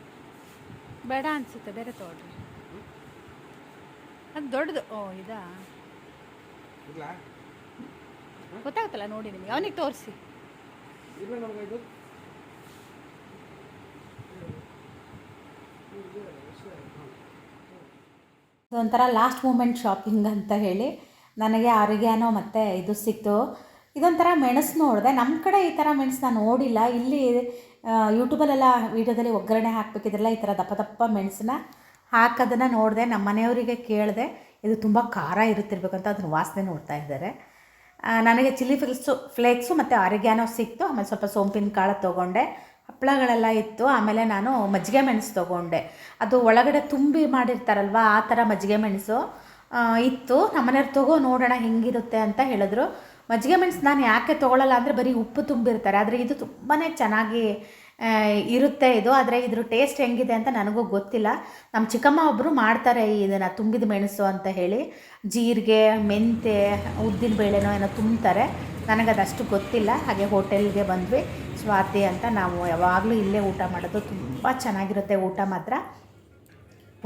ಬೇಡ ಅನ್ಸುತ್ತೆ ಬೇರೆ ತಗೊಳ್ರಿ ಅದು ದೊಡ್ಡದು. ಓ ಇದಾ? ಗೊತ್ತಾಗುತ್ತಲ್ಲ ನೋಡಿ ನಿಮಗೆ. ಅವನಿಗೆ ತೋರಿಸಿ. ಒಂಥರ ಲಾಸ್ಟ್ ಮೂಮೆಂಟ್ ಶಾಪಿಂಗ್ ಅಂತ ಹೇಳಿ ನನಗೆ ಆರೋಗ್ಯನೋ ಮತ್ತು ಇದು ಸಿಕ್ತು. ಇದೊಂಥರ ಮೆಣಸು ನೋಡಿದೆ. ನಮ್ಮ ಕಡೆ ಈ ಥರ ಮೆಣಸು ನಾನು ನೋಡಿಲ್ಲ. ಇಲ್ಲಿ ಯೂಟ್ಯೂಬಲ್ಲೆಲ್ಲ ವೀಡಿಯೋದಲ್ಲಿ ಒಗ್ಗರಣೆ ಹಾಕಬೇಕಿದ್ರಲ್ಲ ಈ ಥರ ದಪ್ಪ ದಪ್ಪ ಮೆಣಸನ್ನ ಹಾಕೋದನ್ನು ನೋಡಿದೆ ನಮ್ಮ ಮನೆಯವರಿಗೆ ಕೇಳಿದೆ, ಇದು ತುಂಬ ಖಾರ ಇರುತ್ತಿರ್ಬೇಕಂತ ಅದನ್ನು ವಾಸನೆ ನೋಡ್ತಾ ಇದ್ದಾರೆ. ನನಗೆ ಚಿಲ್ಲಿ ಫ್ಲೇಕ್ಸು ಫ್ಲೇಕ್ಸು ಮತ್ತು ಅರಿಗ್ಯಾನೋ ಸಿಕ್ತು, ಆಮೇಲೆ ಸ್ವಲ್ಪ ಸೋಂಪಿನ ಕಾಳು ತೊಗೊಂಡೆ, ಹಪ್ಪಳಗಳೆಲ್ಲ ಇತ್ತು, ಆಮೇಲೆ ನಾನು ಮಜ್ಜಿಗೆ ಮೆಣಸು ತೊಗೊಂಡೆ. ಅದು ಒಳಗಡೆ ತುಂಬಿ ಮಾಡಿರ್ತಾರಲ್ವ, ಆ ಥರ ಮಜ್ಜಿಗೆ ಮೆಣಸು ಇತ್ತು. ನಮ್ಮನೆಯವ್ರು ತಗೋ ನೋಡೋಣ ಹೆಂಗಿರುತ್ತೆ ಅಂತ ಹೇಳಿದ್ರು. ಮಜ್ಜಿಗೆ ಮೆಣಸು ನಾನು ಯಾಕೆ ತೊಗೊಳ್ಳಲ್ಲ ಅಂದರೆ ಬರೀ ಉಪ್ಪು ತುಂಬಿರ್ತಾರೆ. ಆದರೆ ಇದು ತುಂಬಾ ಚೆನ್ನಾಗಿ ಇರುತ್ತೆ ಇದು. ಆದರೆ ಇದ್ರ ಟೇಸ್ಟ್ ಹೆಂಗಿದೆ ಅಂತ ನನಗೂ ಗೊತ್ತಿಲ್ಲ. ನಮ್ಮ ಚಿಕ್ಕಮ್ಮ ಒಬ್ಬರು ಮಾಡ್ತಾರೆ ಇದನ್ನು, ತುಂಬಿದ ಮೆಣಸು ಅಂತ ಹೇಳಿ. ಜೀರಿಗೆ ಮೆಂತೆ ಉದ್ದಿನ ಬೇಳೆನೋ ಏನೋ ತುಂಬ್ತಾರೆ. ನನಗದಷ್ಟು ಗೊತ್ತಿಲ್ಲ. ಹಾಗೆ ಹೋಟೆಲ್ಗೆ ಬಂದ್ವಿ. ಸ್ವಾತಿ ಅಂತ ನಾವು ಯಾವಾಗಲೂ ಇಲ್ಲೇ ಊಟ ಮಾಡೋದು ತುಂಬ ಚೆನ್ನಾಗಿರುತ್ತೆ ಊಟ ಮಾತ್ರ.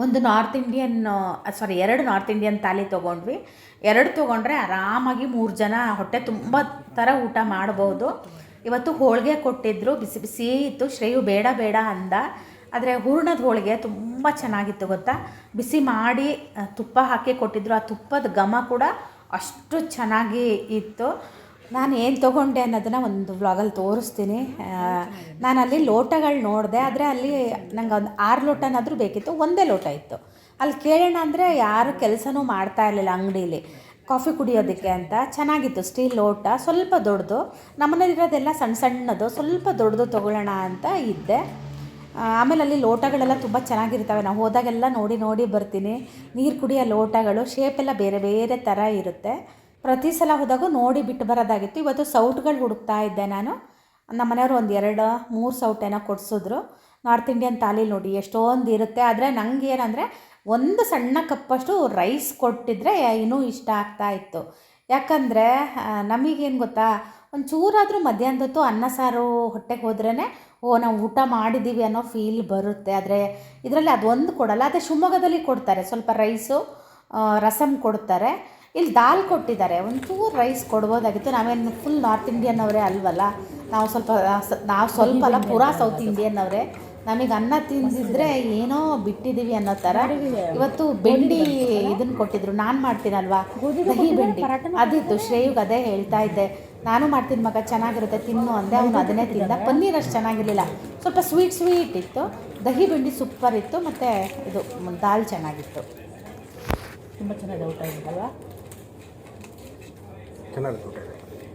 ಒಂದು ನಾರ್ತ್ ಇಂಡಿಯನ್ ಸಾರಿ ಎರಡು ನಾರ್ತ್ ಇಂಡಿಯನ್ ತಾಲಿ ತೊಗೊಂಡ್ವಿ. ಎರಡು ತೊಗೊಂಡ್ರೆ ಆರಾಮಾಗಿ ಮೂರು ಜನ ಹೊಟ್ಟೆ ತುಂಬ ಥರ ಊಟ ಮಾಡ್ಬೋದು. ಇವತ್ತು ಹೋಳಿಗೆ ಕೊಟ್ಟಿದ್ದರು ಬಿಸಿ ಬಿಸಿ ಇತ್ತು, ಶ್ರೇಯು ಬೇಡ ಬೇಡ ಅಂದ. ಆದರೆ ಹೂರ್ಣದ ಹೋಳಿಗೆ ತುಂಬ ಚೆನ್ನಾಗಿತ್ತು ಗೊತ್ತಾ? ಬಿಸಿ ಮಾಡಿ ತುಪ್ಪ ಹಾಕಿ ಕೊಟ್ಟಿದ್ದರು ಆ ತುಪ್ಪದ ಘಮ ಕೂಡ ಅಷ್ಟು ಚೆನ್ನಾಗಿ ಇತ್ತು. ನಾನು ಏನು ತೊಗೊಂಡೆ ಅನ್ನೋದನ್ನು ಒಂದು ವ್ಲಾಗಲ್ಲಿ ತೋರಿಸ್ತೀನಿ. ನಾನು ಅಲ್ಲಿ ಲೋಟಗಳು ನೋಡಿದೆ, ಆದರೆ ಅಲ್ಲಿ ನಂಗೆ ಒಂದು ಆರು ಲೋಟನಾದರೂ ಬೇಕಿತ್ತು, ಒಂದೇ ಲೋಟ ಇತ್ತು. ಅಲ್ಲಿ ಕೇಳೋಣ ಅಂದರೆ ಯಾರು ಕೆಲಸನೂ ಮಾಡ್ತಾ ಇರಲಿಲ್ಲ ಅಂಗಡೀಲಿ. ಕಾಫಿ ಕುಡಿಯೋದಕ್ಕೆ ಅಂತ. ಚೆನ್ನಾಗಿತ್ತು, ಸ್ಟೀಲ್ ಲೋಟ. ಸ್ವಲ್ಪ ದೊಡ್ಡದು. ನಮ್ಮನೇಲಿರೋದೆಲ್ಲ ಸಣ್ಣ ಸಣ್ಣದು. ಸ್ವಲ್ಪ ದೊಡ್ಡದು ತೊಗೊಳ್ಳೋಣ ಅಂತ ಇದ್ದೆ. ಆಮೇಲೆ ಅಲ್ಲಿ ಲೋಟಗಳೆಲ್ಲ ತುಂಬ ಚೆನ್ನಾಗಿರ್ತವೆ. ನಾವು ಹೋದಾಗೆಲ್ಲ ನೋಡಿ ನೋಡಿ ಬರ್ತೀನಿ. ನೀರು ಕುಡಿಯೋ ಲೋಟಗಳು ಶೇಪೆಲ್ಲ ಬೇರೆ ಬೇರೆ ಥರ ಇರುತ್ತೆ. ಪ್ರತಿ ಸಲ ಹೋದಾಗೂ ನೋಡಿ ಬಿಟ್ಟು ಬರೋದಾಗಿತ್ತು. ಇವತ್ತು ಸೌಟ್ಗಳು ಹುಡುಕ್ತಾ ಇದ್ದೆ ನಾನು. ನಮ್ಮ ಮನೆಯವರು ಒಂದು ಎರಡು, ಮೂರು ಸೌಟೇನೋ ಕೊಡಿಸಿದ್ರು. ನಾರ್ತ್ ಇಂಡಿಯನ್ ತಾಲಿ ನೋಡಿ ಎಷ್ಟೊಂದು ಇರುತ್ತೆ ಆದರೆ ನನಗೆ ಏನಂದರೆ ಒಂದು ಸಣ್ಣ ಕಪ್ಪಷ್ಟು ರೈಸ್ ಕೊಟ್ಟಿದ್ರೆ ಇನ್ನೂ ಇಷ್ಟ ಆಗ್ತಾ ಇತ್ತು. ಯಾಕಂದರೆ ನಮಗೇನು ಗೊತ್ತಾ? ಒಂದು ಚೂರಾದರೂ ಮಧ್ಯಾಹ್ನದ ಹೊತ್ತು ಅನ್ನ ಸಾರು ಹೊಟ್ಟೆಗೆ ಹೋದ್ರೇ ಓ ನಾವು ಊಟ ಮಾಡಿದ್ದೀವಿ ಅನ್ನೋ ಫೀಲ್ ಬರುತ್ತೆ. ಆದರೆ ಇದರಲ್ಲಿ ಅದೊಂದು ಕೊಡಲ್ಲ. ಅದೇ ಶಿವಮೊಗ್ಗದಲ್ಲಿ ಕೊಡ್ತಾರೆ. ಸ್ವಲ್ಪ ರೈಸು ರಸಮ್ ಕೊಡ್ತಾರೆ. ಇಲ್ಲಿ ದಾಲ್ ಕೊಟ್ಟಿದ್ದಾರೆ. ಒಂಚೂರು ರೈಸ್ ಕೊಡ್ಬೋದಾಗಿತ್ತು. ನಾವೇನು ಫುಲ್ ನಾರ್ತ್ ಇಂಡಿಯನ್ ಅವರೇ ಅಲ್ವಲ್ಲ? ನಾವು ಸ್ವಲ್ಪ ನಾವು ಸ್ವಲ್ಪ ಅಲ್ಲ ಪೂರಾ ಸೌತ್ ಇಂಡಿಯನ್ ಅವರೇ. ನಮಗೆ ಅನ್ನ ತಿಂದಿದ್ರೆ ಏನೋ ಬಿಟ್ಟಿದ್ದೀವಿ ಅನ್ನೋ ಥರ ಇವತ್ತು ಬೆಂಡಿ ಇದನ್ನ ಕೊಟ್ಟಿದ್ರು. ನಾನು ಮಾಡ್ತೀನಲ್ವಾ? ದಹಿ ಬೆಂಡಿ. ಅದಿತ್ತು. ಶ್ರೇಯುಗ್ ಅದೇ ಹೇಳ್ತಾ ಇದ್ದೆ. ನಾನು ಮಾಡ್ತೀನಿ ಮಗ ಚೆನ್ನಾಗಿರುತ್ತೆ. ತಿನ್ನು ಅಂದೆ. ಅವನು ಅದನ್ನೇ ತಿಂದ. ಪನ್ನೀರ್ ಅಷ್ಟು ಚೆನ್ನಾಗಿರಲಿಲ್ಲ. ಸ್ವಲ್ಪ ಸ್ವೀಟ್ ಸ್ವೀಟ್ ಇತ್ತು. ದಹಿ ಬೆಂಡಿ ಸೂಪರ್ ಇತ್ತು. ಮತ್ತು ಇದು ದಾಲ್ ಚೆನ್ನಾಗಿತ್ತು. ತುಂಬ ಚೆನ್ನಾಗಿ ಊಟ ಊಟ.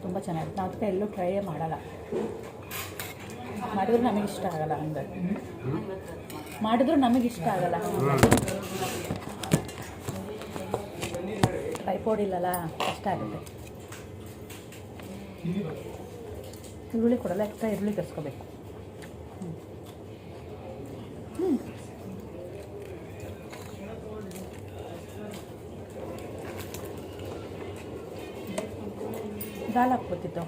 ತುಂಬ ಚೆನ್ನಾಗಿತ್ತು ನಾವು ಅದಕ್ಕೆ ಎಲ್ಲೂ ಟ್ರೈಯೇ ಮಾಡಲ್ಲ. ಮಾಡಿದ್ರು ನಮಗೆ ಇಷ್ಟ ಆಗಲ್ಲ ಹಂಗೆ. ಮಾಡಿದ್ರು ನಮಗೆ ಇಷ್ಟ ಆಗಲ್ಲ. ಟೈಫಾಯ್ಡ್ ಇಲ್ಲಲ್ಲ, ಕಷ್ಟ ಆಗುತ್ತೆ. ಈರುಳ್ಳಿ ಕೊಡಲ್ಲ, ಎಕ್ಸ್ಟ್ರಾ ಈರುಳ್ಳಿ ತರಿಸ್ಕೋಬೇಕು. ದಾಲ್ ಹಾಕ್ಬೇಕಿತ್ತು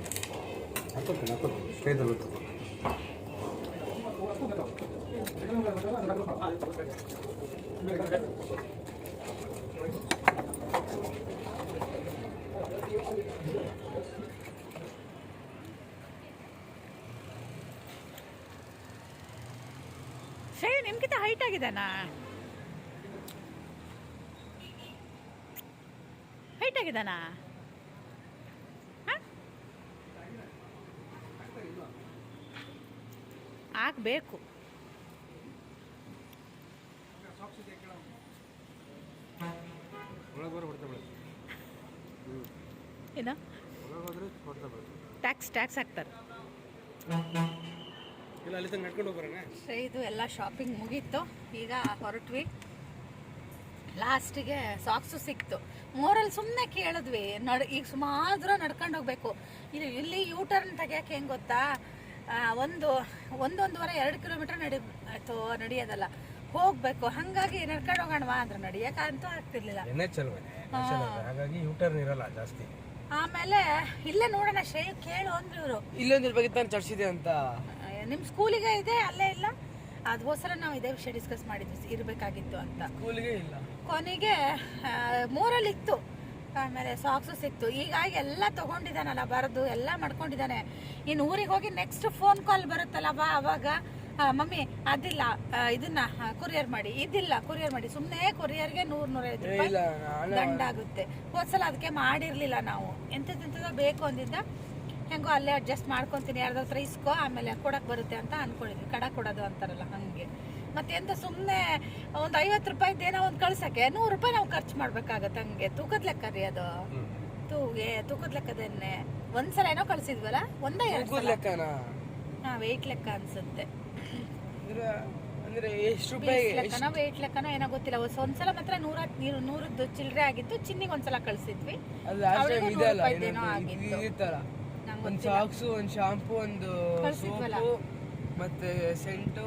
ಹೋಗ್ತೀನಿ ನಿಮ್ಗಿಂತ ಹೈಟ್ ಆಗಿದಾನಾ? ಹೈಟ್ ಆಗಿದಾನಾ? ಆಗಬೇಕು. ಟ್ಯಾಕ್ಸ್ ಹಾಕ್ತಾರೆ. ಸೊ ಇದು ಎಲ್ಲ ಶಾಪಿಂಗ್ ಮುಗೀತು. ಈಗ ಹೊರಟ್ವಿ. ಲಾಸ್ಟಿಗೆ ಸಾಕ್ಸು ಸಿಕ್ತು. ಮೋರಲ್ಲಿ ಸುಮ್ಮನೆ ಕೇಳಿದ್ವಿ ನಡ್ ಈಗ ಸುಮಾರು ದೂರ ನಡ್ಕೊಂಡು ಹೋಗ್ಬೇಕು. ಇಲ್ಲಿ ಇಲ್ಲಿ ಯೂ ಟರ್ನ್ ತೆಗಿಯೋಕೆ ಹೆಂಗೆ ಗೊತ್ತಾ? ಒಂದು ಒಂದೊಂದುವರೆ ಎರಡು ಕಿಲೋಮೀಟರ್ ನಡಿ ಆಯಿತು ನಡೆಯೋದಲ್ಲ. ಹೋಗ್ಬೇಕು ಹಾಗಾಗಿ ನಡ್ಕೊಂಡು ಹೋಗೋಣವಾ ಅಂದ್ರೆ ನಡೆಯೋಕ್ಕಂತೂ ಆಗ್ತಿರ್ಲಿಲ್ಲ. ಹಾಗಾಗಿ ಯೂ ಟರ್ನ್ ಇರಲ್ಲ ಜಾಸ್ತಿ. ಆಮೇಲೆ ಇಲ್ಲೇ ನೋಡೋಣ ಶ್ರೇಯ ಕೇಳು ಅಂದ್ರು ಇವರು. ಇಲ್ಲೊಂದು ಬಗ್ಗೆ ನಾನು ಚರ್ಚಿದೆ ಇದೆ ಅಂತ ನಿಮ್ಮ ಸ್ಕೂಲಿಗೆ ಇದೆ ಅಲ್ಲೇ ಇಲ್ಲ? ಅದಕ್ಕೋಸ್ಕರ ನಾವು ಇದೇ ವಿಷಯ ಡಿಸ್ಕಸ್ ಮಾಡಿದ್ವಿ ಇರಬೇಕಾಗಿತ್ತು ಅಂತ. ಸ್ಕೂಲಿಗೆ ಇಲ್ಲ. ಕೊನೆಗೆ ಮೂರಲ್ಲಿ ಇತ್ತು ಆಮೇಲೆ ಸಾಕ್ಸು ಸಿಕ್ತು. ಹೀಗಾಗಿ ಎಲ್ಲ ತಗೊಂಡಿದ್ದಾನಲ್ಲ ಬರೆದು ಎಲ್ಲ ಮಾಡ್ಕೊಂಡಿದ್ದಾನೆ. ಇನ್ನು ಊರಿಗೆ ಹೋಗಿ ನೆಕ್ಸ್ಟ್ ಫೋನ್ ಕಾಲ್ ಬರುತ್ತಲ್ಲ ಬಾ ಅವಾಗ. ಮಮ್ಮಿ ಅದಿಲ್ಲ. ಇದನ್ನ ಕೊರಿಯರ್ ಮಾಡಿ. ಇದಿಲ್ಲ ಕೊರಿಯರ್ ಮಾಡಿ. ಸುಮ್ಮನೆ ಕೊರಿಯರ್ಗೆ ನೂರ್ ನೂರೈವತ್ತು ರೂಪಾಯಿ ದಂಡ ಆಗುತ್ತೆ. ಹೋದ್ಸಲ ಅದಕ್ಕೆ ಮಾಡಿರ್ಲಿಲ್ಲ ನಾವು. ಎಂಥದ್ದು ಬೇಕು ಅಂದಿದ್ದ ಹೆಂಗೋ ಅಲ್ಲೇ ಅಡ್ಜಸ್ಟ್ ಮಾಡ್ಕೊಂತೀನಿ ಯಾರ್ದ್ರ ಹತ್ರ ಇಸ್ಕೋ ಆಮೇಲೆ ಕೊಡಕ್ ಬರುತ್ತೆ ಅಂತ ಅನ್ಕೊಂಡಿದ್ವಿ. ಕಡ ಕೊಡೋದು ಅಂತಾರಲ್ಲ ಹಂಗೆ. ಮತ್ತೆ ಎಂತ ಸುಮ್ಮನೆ ಒಂದು ಐವತ್ತು ರೂಪಾಯಿ ಏನೋ ಒಂದು ಕಳ್ಸಕ್ಕೆ ನೂರು ರೂಪಾಯಿ ನಾವು ಖರ್ಚು ಮಾಡ್ಬೇಕಾಗತ್ತೆ ಹಂಗೆ. ತೂಕದ ಲೆಕ್ಕ ರೀ ಅದು. ತೂಗೆ ತೂಕದ ಲೆಕ್ಕದನ್ನೇ ಒಂದ್ಸಲ ಏನೋ ಕಳ್ಸಿದ್ವಲ್ಲ? ಒಂದೇ ಎರಡು ಲೆಕ್ಕ ವೆಯ್ಟ್ ಲೆಕ್ಕ ಅನ್ಸುತ್ತೆ. ಅಂದ್ರೆ ಅಂದ್ರೆ ಎಷ್ಟು ರೂಪಾಯಿ ಲೆಕ್ಕನ ವೇಟ್ ಲೆಕ್ಕನ ಏನೋ ಗೊತ್ತಿಲ್ಲ. ಒಂದ್- ಒಂದ್ಸಲ ಮಾತ್ರ ನೂರ ನೂರದ್ದು ಚಿಲ್ಲರೆ ಆಗಿತ್ತು ಚಿನ್ನಿಗೆ ಒಂದ್ಸಲ ಕಳ್ಸಿದ್ವಿ. ಒಂದ್ ಸಾಕ್ಸ್ ಒಂದ್ ಶಾಂಪು ಒಂದು ಕಳ್ಸಿದ್ವಲ್ಲ. ಸೋಪು ಮತ್ತೆ ಸೆಂಟು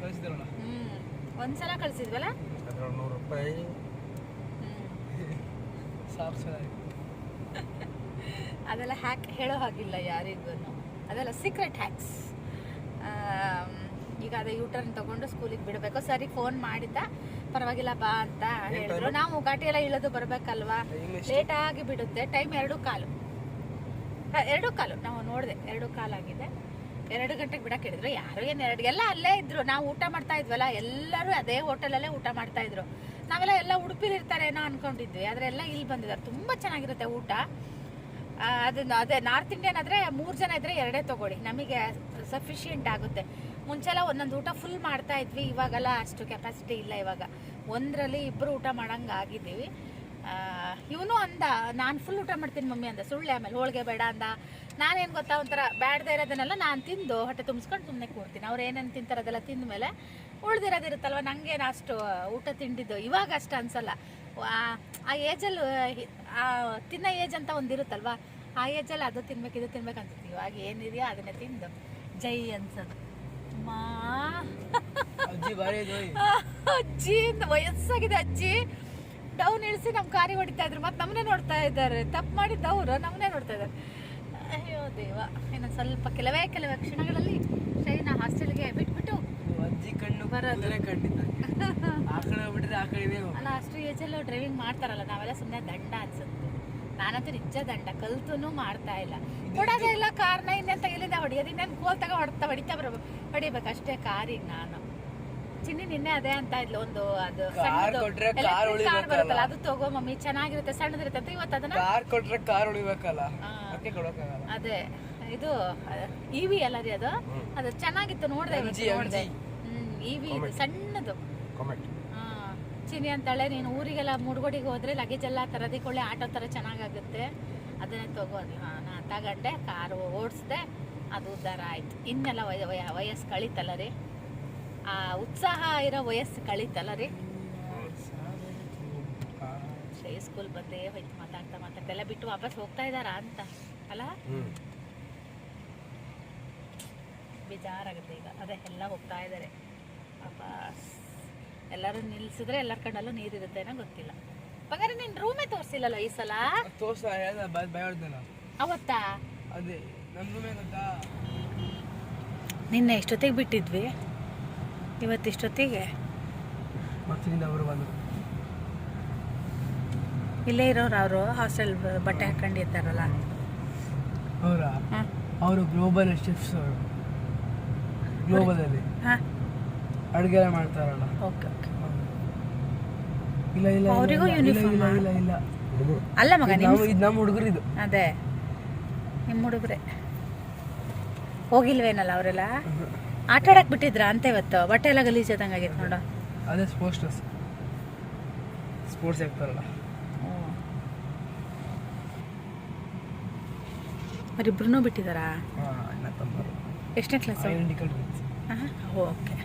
ಕಳ್ಸಿದ್ರಲ್ಲ? ಹ್ಮ್. ಒಂದ್ಸಲ ಕಳ್ಸಿದ್ವಲ್ಲ? ನೂರು ರೂಪಾಯಿ. ಇತ್ತು. ಅದೆಲ್ಲ ಹ್ಯಾಕ್ ಹೇಳೋ ಹಾಗಿಲ್ಲ ಯಾರಿಗೂ ಅದೆಲ್ಲ ಸೀಕ್ರೆಟ್ ಹ್ಯಾಕ್ಸ್ ಈಗ ಅದೇ ಯೂಟರ್ನ್ ತಗೊಂಡು ಸ್ಕೂಲಿಗೆ ಬಿಡಬೇಕು. ಸರಿ ಫೋನ್ ಮಾಡಿದ್ದ. ಪರವಾಗಿಲ್ಲ ಬಾ ಅಂತ ಹೇಳಿದ್ರು. ನಾವು ಘಾಟಿ ಎಲ್ಲ ಇಳಿದು ಬರ್ಬೇಕಲ್ವಾ? ಲೇಟ್ ಆಗಿ ಬಿಡುತ್ತೆ. ಟೈಮ್ ಎರಡು ಕಾಲು. ಎರಡು ಕಾಲು. ನಾವು ನೋಡಿದೆ ಎರಡು ಕಾಲಾಗಿದೆ ಎರಡು ಗಂಟೆಗೆ ಬಿಡಕ್ಕೆ ಹೇಳಿದ್ರು. ಯಾರು ಏನು ಎರಡು ಎಲ್ಲ ಅಲ್ಲೇ ಇದ್ರು. ನಾವು ಊಟ ಮಾಡ್ತಾ ಇದ್ವಲ್ಲ ಎಲ್ಲರೂ ಅದೇ ಹೋಟೆಲಲ್ಲೇ ಊಟ ಮಾಡ್ತಾ ಇದ್ರು. ನಾವೆಲ್ಲ ಎಲ್ಲ ಉಡುಪಿಲಿ ಇರ್ತಾರೇನೋ ಅನ್ಕೊಂಡಿದ್ವಿ. ಆದ್ರೆ ಎಲ್ಲ ಇಲ್ಲಿ ಬಂದಿದ್ದಾರೆ. ತುಂಬಾ ಚೆನ್ನಾಗಿರುತ್ತೆ ಊಟ. ಅದನ್ನ ಅದೇ ನಾರ್ತ್ ಇಂಡಿಯನ್ ಆದ್ರೆ ಮೂರು ಜನ ಇದ್ರೆ ಎರಡೇ ತಗೊಳ್ಳಿ. ನಮಗೆ ಸಫಿಷಿಯೆಂಟ್ ಆಗುತ್ತೆ. ಮುಂಚೆಲ್ಲ ಒಂದೊಂದು ಊಟ ಫುಲ್ ಮಾಡ್ತಾ ಇದ್ವಿ, ಇವಾಗೆಲ್ಲ ಅಷ್ಟು ಕೆಪಾಸಿಟಿ ಇಲ್ಲ ಇವಾಗ. ಒಂದರಲ್ಲಿ ಇಬ್ಬರು ಊಟ ಮಾಡಂಗೆ ಆಗಿದ್ದೀವಿ. ಇವನು ಅಂದ, ನಾನು ಫುಲ್ ಊಟ ಮಾಡ್ತೀನಿ ಮಮ್ಮಿ ಅಂದ, ಸುಳ್ಳೆ ಆಮೇಲೆ, ಹೋಳಿಗೆ ಬೇಡ ಅಂದ. ನಾನೇನು ಗೊತ್ತಾ, ಒಂಥರ ಬ್ಯಾಡ್ದೇ ಇರೋದನ್ನೆಲ್ಲ ನಾನು ತಿಂದು ಹೊಟ್ಟೆ ತುಂಬಿಸ್ಕೊಂಡು ಸುಮ್ಮನೆ ಕೂರ್ತೀನಿ ಅವ್ರು ಏನೇನು ತಿಂತಾರೆ ಅದೆಲ್ಲ ತಿಂದ ಮೇಲೆ ಉಳ್ದಿರೋದಿರುತ್ತಲ್ವ ನನಗೇನು ಅಷ್ಟು ಊಟ ತಿಂಡಿದ್ದು? ಇವಾಗ ಅಷ್ಟು ಅನ್ಸಲ್ಲ. ಆ- ಏಜಲ್ಲಿ ತಿನ್ನೋ ಏಜ್ ಅಂತ ಒಂದಿರುತ್ತಲ್ವಾ ಆ ಏಜಲ್ಲಿ ಅದು ತಿನ್ಬೇಕು, ಇದು ತಿನ್ಬೇಕು ಅನ್ಸುತ್ತೆ ಇವಾಗ ಏನಿದೆಯೋ ಅದನ್ನೇ ತಿಂದು, ಜೈ ಅನ್ಸೋದು. ಅಜ್ಜಿ ವಯಸ್ಸಾಗಿದೆ ಅಜ್ಜಿ. ಡೌನ್ ಇಳಿಸಿ ನಮ್ಮ ಕಾರಿ ಹೊಡಿತಾ ಇದ್ರು ಮತ್ತೆ ನಮ್ಮನ್ನೇ ನೋಡ್ತಾ ಇದ್ದಾರೆ. ತಪ್ಪು ಮಾಡಿದ್ದ ಅವರು ನಮ್ಮನ್ನೇ ನೋಡ್ತಾ ಇದ್ದಾರೆ. ಅಯ್ಯೋ ದೇವ ಇನ್ನೊಂದು ಸ್ವಲ್ಪ ಕೆಲವೇ ಕೆಲವೇ ಕ್ಷಣಗಳಲ್ಲಿ ಶೈನ ಹಾಸ್ಟೆಲ್ಗೆ ಬಿಟ್ಬಿಟ್ಟು ಅಜ್ಜಿ ಕಣ್ಣು ಬರೋದು. ಅಲ್ಲ ಅಷ್ಟು ಏಜಲ್ಲೂ ಡ್ರೈವಿಂಗ್ ಮಾಡ್ತಾರಲ್ಲ ನಾವೆಲ್ಲ ಸುಮ್ಮನೆ ದಂಡ ಅನ್ಸುತ್ತೆ. ನಾನಂತೂ ನಿಜ ದಂಡ ಕಲ್ತೂ ಮಾಡ್ತಾ ಇಲ್ಲ. ಕೊಡೋದೇ ಇಲ್ಲ ಕಾರ್ನ ಇನ್ನೆಂತ ತೆಗಿಲಿಂದ ಹೊಡಿಯೋದು ಇನ್ನೇನು ಕೋಲ್ ತಗೋ ಹೊಡ್ತಾ ಹೊಡಿತಾ ಬರ ಹೊಡಿಬೇಕು ಅಷ್ಟೇ ಕಾರಿಗೆ ನಾನು. ಚಿನ್ನಿ ನಿನ್ನೆ ಅದೇ ಅಂತ ಇದ್ಲು ಒಂದು ಅದು ಕಾರ್ ಬರುತ್ತಲ್ಲ ಅದು ತಗೋ ಮಮ್ಮಿ ಚೆನ್ನಾಗಿರುತ್ತೆ ಸಣ್ಣದಿರುತ್ತೆ ಅಂತ ಇವತ್ತು ಅದನ್ನ? ಕಾರ್ ಕೊಟ್ರೆ ಕಾರ್ ಉಳಿಬೇಕಲ್ಲ. ಅದೇ ಇದು ಇವಿ ಅಲ್ಲ ರೀ ಅದು? ಅದು ಚೆನ್ನಾಗಿತ್ತು ನೋಡ್ದೆ ನೋಡ್ದೆ. ಹ್ಮ್ ಇವಿ ಇದು ಸಣ್ಣದು. ಕಾಮೆಂಟ್ ಹಾ ಚಿನಿ ಅಂತಾಳೆ ನೀನು ಊರಿಗೆಲ್ಲ ಮೂಡ್ಗೋಡಿಗೆ ಹೋದ್ರೆ ಲಗೇಜ್ ಎಲ್ಲ ತರದಿಕೊಳ್ಳಿ ಆಟೋ ಥರ ಚೆನ್ನಾಗಾಗುತ್ತೆ. ಅದನ್ನೇ ತಗೋದು ನಾನು ತಗೊಂಡೆ ಕಾರು ಓಡಿಸ್ದೆ ಅದು ಉದ್ಧಾರ ಆಯ್ತು. ಇನ್ನೆಲ್ಲ ವಯ ವಯ- ವಯಸ್ಸು ಕಳೀತಲ್ಲ ರೀ. ಆ ಉತ್ಸಾಹ ಇರೋ ವಯಸ್ಸು ಕಳೀತಲ್ಲ ರೀ. ಸ್ಕೂಲ್ ಬಂದೆ ಹೋಯ್ತು ಮಾತಾಡ್ತಾ ಮಾತಾಡ್ತಾ. ಎಲ್ಲ ಬಿಟ್ಟು ವಾಪಸ್ ಹೋಗ್ತಾ ಇದ್ದಾರಾ ಅಂತ ಅಲ್ಲ? ಬೇಜಾರಾಗುತ್ತೆ ಈಗ. ಅದೇ ಎಲ್ಲ ಹೋಗ್ತಾ ಇದ್ದಾರೆ. ವಾಪಸ್. ಎಲ್ಲರೂ ನಿಲ್ಸಿದ್ರೆ ಎಲ್ಲರ ಕಣ್ಣಲ್ಲೂ ನೀರಿರುತ್ತೆ ಏನೋ ಗೊತ್ತಿಲ್ಲ. ಬಂಗಾರ ನಿನ್ ರೂಮೇ ತೋರಿಸಿಲ್ಲಲ್ಲ ಈ ಸಲ? ತೋರ್ಸ ಹೊಡ್ದಲ್ಲ ಅವತ್ತಾ? ಅದೇ ನಮ್ಮ ರೂಮೇ ಗೊತ್ತಾ? ನಿನ್ನೆ ಇಷ್ಟೊತ್ತಿಗೆ ಬಿಟ್ಟಿದ್ವಿ. ಇವತ್ತಿಷ್ಟೊತ್ತಿಗೆ ಅವರು ಬಂದರು. ಇಲ್ಲೇ ಇರೋರು ಅವರು ಹಾಸ್ಟೆಲ್ ಬಟ್ಟೆ ಹಾಕೊಂಡಿರ್ತಾರಲ್ಲ ಅವರ? ಗ್ಲೋಬಲ್ ಶೆಫ್ಸ್ ಅವರು. ಗ್ಲೋಬಲಲ್ಲಿ ಹಾಂ. ಅಡುಗೆ ಮಾಡ್ತಾರಲ್ಲ. Okay okay. ಇಲ್ಲ ಇಲ್ಲ ಅವರಿಗೂ ಯೂನಿಫಾರ್ಮ್ ಇಲ್ಲ, ಇಲ್ಲ, ಇಲ್ಲ ಅಲ್ಲ ಮಗ ನಿಮ್ಮ ಇದು ನಮ್ಮ ಹುಡುಗರು ಇದು ಅದೇ. ನಿಮ್ಮ ಹುಡುಗ್ರೆ. ಹೋಗಿಲ್ವೇನಲ್ಲ ಅವರೆಲ್ಲ? ಆಟ ಆಡಕ್ ಬಿಟ್ಟಿದ್ರ ಅಂತ ಇವತ್ತು? ಬಟ್ಟೆ ಎಲ್ಲ ಗಲೀಜಾದಂಗೆ ಆಗಿತ್ತು ನೋಡು. ಅದೇ ಸ್ಪೋರ್ಟ್ಸ್ ಡ್ರೆಸ್ ಸ್ಪೋರ್ಟ್ಸ್ ಆಗ್ತಾರಲ್ಲ ಅವರಿಬ್ರು ಬಿಟ್ಟಿದ್ದಾರಾ ಎಷ್ಟನೇ ಕ್ಲಾಸ್ ಓಕೆ.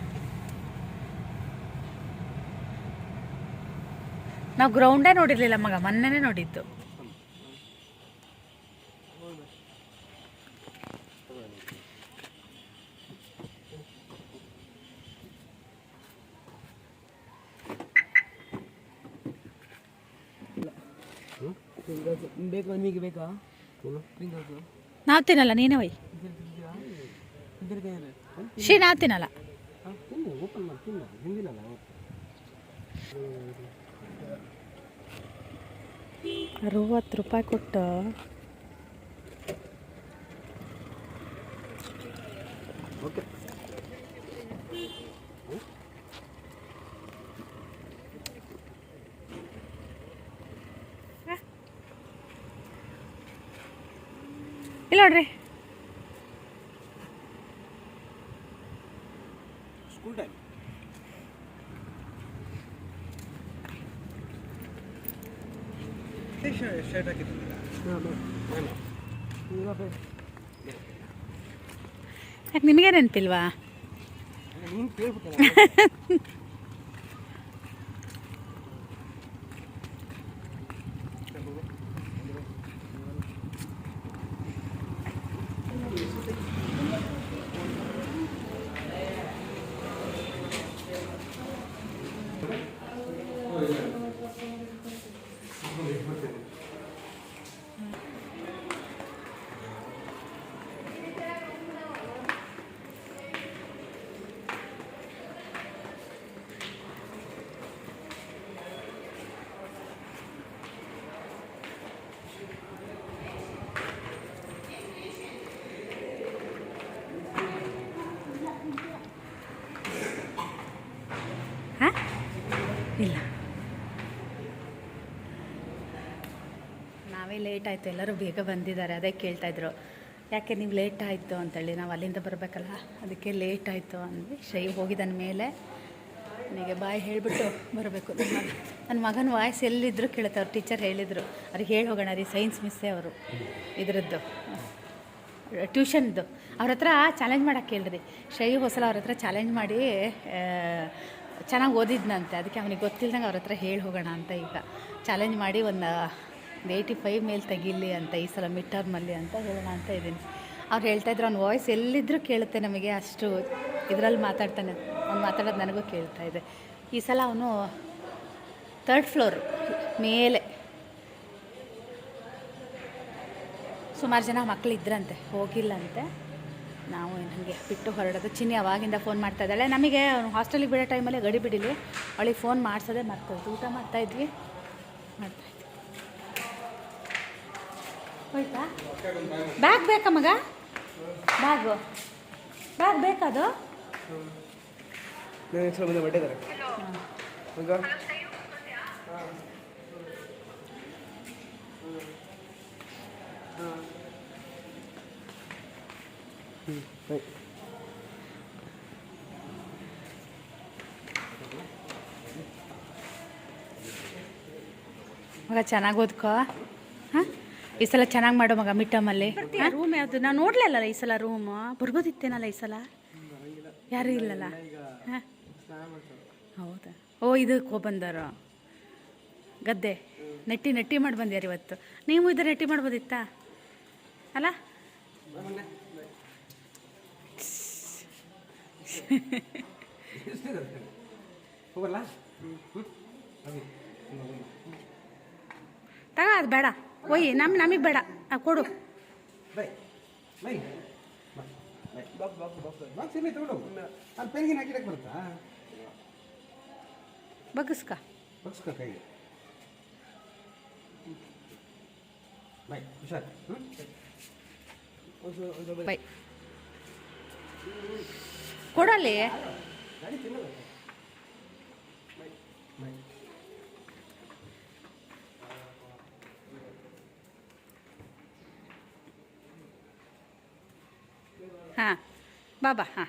ನಾವು ಗ್ರೌಂಡೇ ನೋಡಿರ್ಲಿಲ್ಲ ಮಗ ಮೊನ್ನೆನೇ ನೋಡಿದ್ದು. ನಾವು ತಿನ್ನಲ್ಲ ನೀನೇ ಒಯ್. ಶ್ರೀ ನಾವು ತಿನ್ನಲ್ಲ ಓಪನ್ ಮಾಡಿ ತಿನ್ನು ಹಿಂದಿನಲ್ಲ ಅರವತ್ತು ರೂಪಾಯಿ ಕೊಟ್ಟು. ಇಲ್ಲ ನೋಡ್ರಿ ಸ್ಕೂಲ್ ಟೈಮ್ ಶರ್ಟ್ ಹಾಕಿದ್ದೀನಿ ಯಾಕೆ ನಿಮಗೆ ನೆನಪಿಲ್ವಾ? [laughs] ಲೇಟ್ ಆಯಿತು, ಎಲ್ಲರೂ ಬೇಗ ಬಂದಿದ್ದಾರೆ, ಅದೇ ಕೇಳ್ತಾಯಿದ್ರು ಯಾಕೆ ನೀವು ಲೇಟ್ ಆಯಿತು ಅಂತೇಳಿ, ನಾವು ಅಲ್ಲಿಂದ ಬರಬೇಕಲ್ಲ, ಅದಕ್ಕೆ ಲೇಟ್ ಆಯಿತು ಅಂದ್ವಿ. ಶೈ ಹೋಗಿದ್ದಾನ ಮೇಲೆ, ನನಗೆ ಬಾಯ್ ಹೇಳಿಬಿಟ್ಟು ಬರಬೇಕು. ನನ್ನ ನನ್ನ ಮಗನ ವಾಯ್ಸ್ ಎಲ್ಲಿದ್ದರೂ ಕೇಳುತ್ತೆ, ಅವ್ರು ಟೀಚರ್ ಹೇಳಿದರು. ಅವ್ರಿಗೆ ಹೇಳಿ ಹೋಗೋಣ ರೀ ಸೈನ್ಸ್ ಮಿಸ್ಸೇ ಅವರು, ಇದರದ್ದು. ಟ್ಯೂಷನ್ದು. ಅವ್ರ ಹತ್ರ ಚಾಲೆಂಜ್ ಮಾಡೋಕ್ಕೆ ಹೇಳ್ರಿ ಶೈ ಹೊಸಲ ಅವ್ರ ಹತ್ರ ಚಾಲೆಂಜ್ ಮಾಡಿ ಚೆನ್ನಾಗಿ ಓದಿದ್ನಂತೆ, ಅದಕ್ಕೆ ಅವನಿಗೆ ಗೊತ್ತಿಲ್ದಂಗೆ ಅವ್ರ ಹತ್ರ ಹೇಳಿ ಹೋಗೋಣ ಅಂತ ಈಗ. ಚಾಲೆಂಜ್ ಮಾಡಿ ಒಂದು ಏಯ್ಟಿ ಫೈವ್ ಮೇಲೆ ತೆಗಿಲಿ ಅಂತ, ಈ ಸಲ ಮಿಡ್ ಟರ್ಮಲ್ಲಿ ಅಂತ ಹೇಳೋಣ ಅಂತ ಇದ್ದೀನಿ. ಅವ್ರು ಹೇಳ್ತಾಯಿದ್ರು ಅವ್ನ ವಾಯ್ಸ್ ಎಲ್ಲಿದ್ದರೂ ಕೇಳುತ್ತೆ ನಮಗೆ, ಅಷ್ಟು ಇದರಲ್ಲಿ ಮಾತಾಡ್ತಾನೆ, ಅವ್ನು ಮಾತಾಡೋದು ನನಗೂ ಕೇಳ್ತಾ ಇದೆ. ಈ ಸಲ ಅವನು ತರ್ಡ್ ಫ್ಲೋರ್ ಮೇಲೆ. ಸುಮಾರು ಜನ ಮಕ್ಕಳು ಇದ್ರಂತೆ, ಹೋಗಿಲ್ಲಂತೆ. ನಾವು ನನಗೆ ಬಿಟ್ಟು ಹೊರಡೋದು. ಚಿನ್ನಿ ಅವಾಗಿಂದ ಫೋನ್ ಮಾಡ್ತಾ ಇದ್ದಾಳೆ. ನಮಗೆ ಹಾಸ್ಟೆಲಿಗೆ ಬಿಡೋ ಟೈಮಲ್ಲಿ ಗಡಿ ಬಿಡಿಲಿ. ಅವಳಿಗೆ ಫೋನ್ ಮಾಡಿಸೋದೇ ಮರ್ತೋಯ್ತು. ಊಟ ಮಾಡ್ತಾಯಿದ್ವಿ ಮಾಡ್ತಾಯಿದ್ವಿ ಹೋಯ್ತಾ? ಬ್ಯಾಗ್ ಬೇಕಾ ಮಗ? ಬ್ಯಾಗು ಬ್ಯಾಗ್ ಬೇಕಾದು ಮಗ ಚೆನ್ನಾಗಿ ಓದ್ಕೋ. ಈ ಸಲ ಚೆನ್ನಾಗಿ ಮಾಡೋ ಮಗ ಮಿಟ್ಟಮಲ್ಲಿ ರೂಮ್ ಯಾವುದು? ನಾನು ನೋಡ್ಲಿಲ್ಲ ಈ ಸಲ ರೂಮ್ ಬರ್ಬೋದಿತ್ತೇನಲ್ಲ ಈ ಸಲ? ಯಾರೂ ಇಲ್ಲಲ್ಲ? ಹಾಂ? ಹೌದಾ? ಓ ಇದಕ್ಕೆ ಬಂದರು ಬಂದಾರ ಗದ್ದೆ. ನೆಟ್ಟಿ ನೆಟ್ಟಿ ಮಾಡಿ ಬಂದ್ಯಾರ ಇವತ್ತು. ನೀವು ಇದ್ರೆ ನೆಟ್ಟಿ ಮಾಡ್ಬೋದಿತ್ತಾ? ಅಲ್ಲ? ತಗ ಅದು ಬೇಡ. ಒಯ್ ನಮ್ಮ ನಮಗೆ ಬೇಡ. ಕೊಡು. Bye bye. ಬಾಕ್ಸ್ ಎಲ್ಲಿ ತಗೊಂಡು ಅಲ್ಲಿ ಪೆನ್ಗಿನ ಹಾಕಿಡಕ್ಕೆ ಬರುತ್ತಾ? ಬಗ್ಗಿಸ್ಕ ಬಗ್ಸ್ಕ ಕೈಗೆ. ಬೈ ಹುಷಾರ್. ಬೈ. ಕೊಡಲ್ಲಿ ಹಾಂ ಬಾಬಾ ಹಾಂ.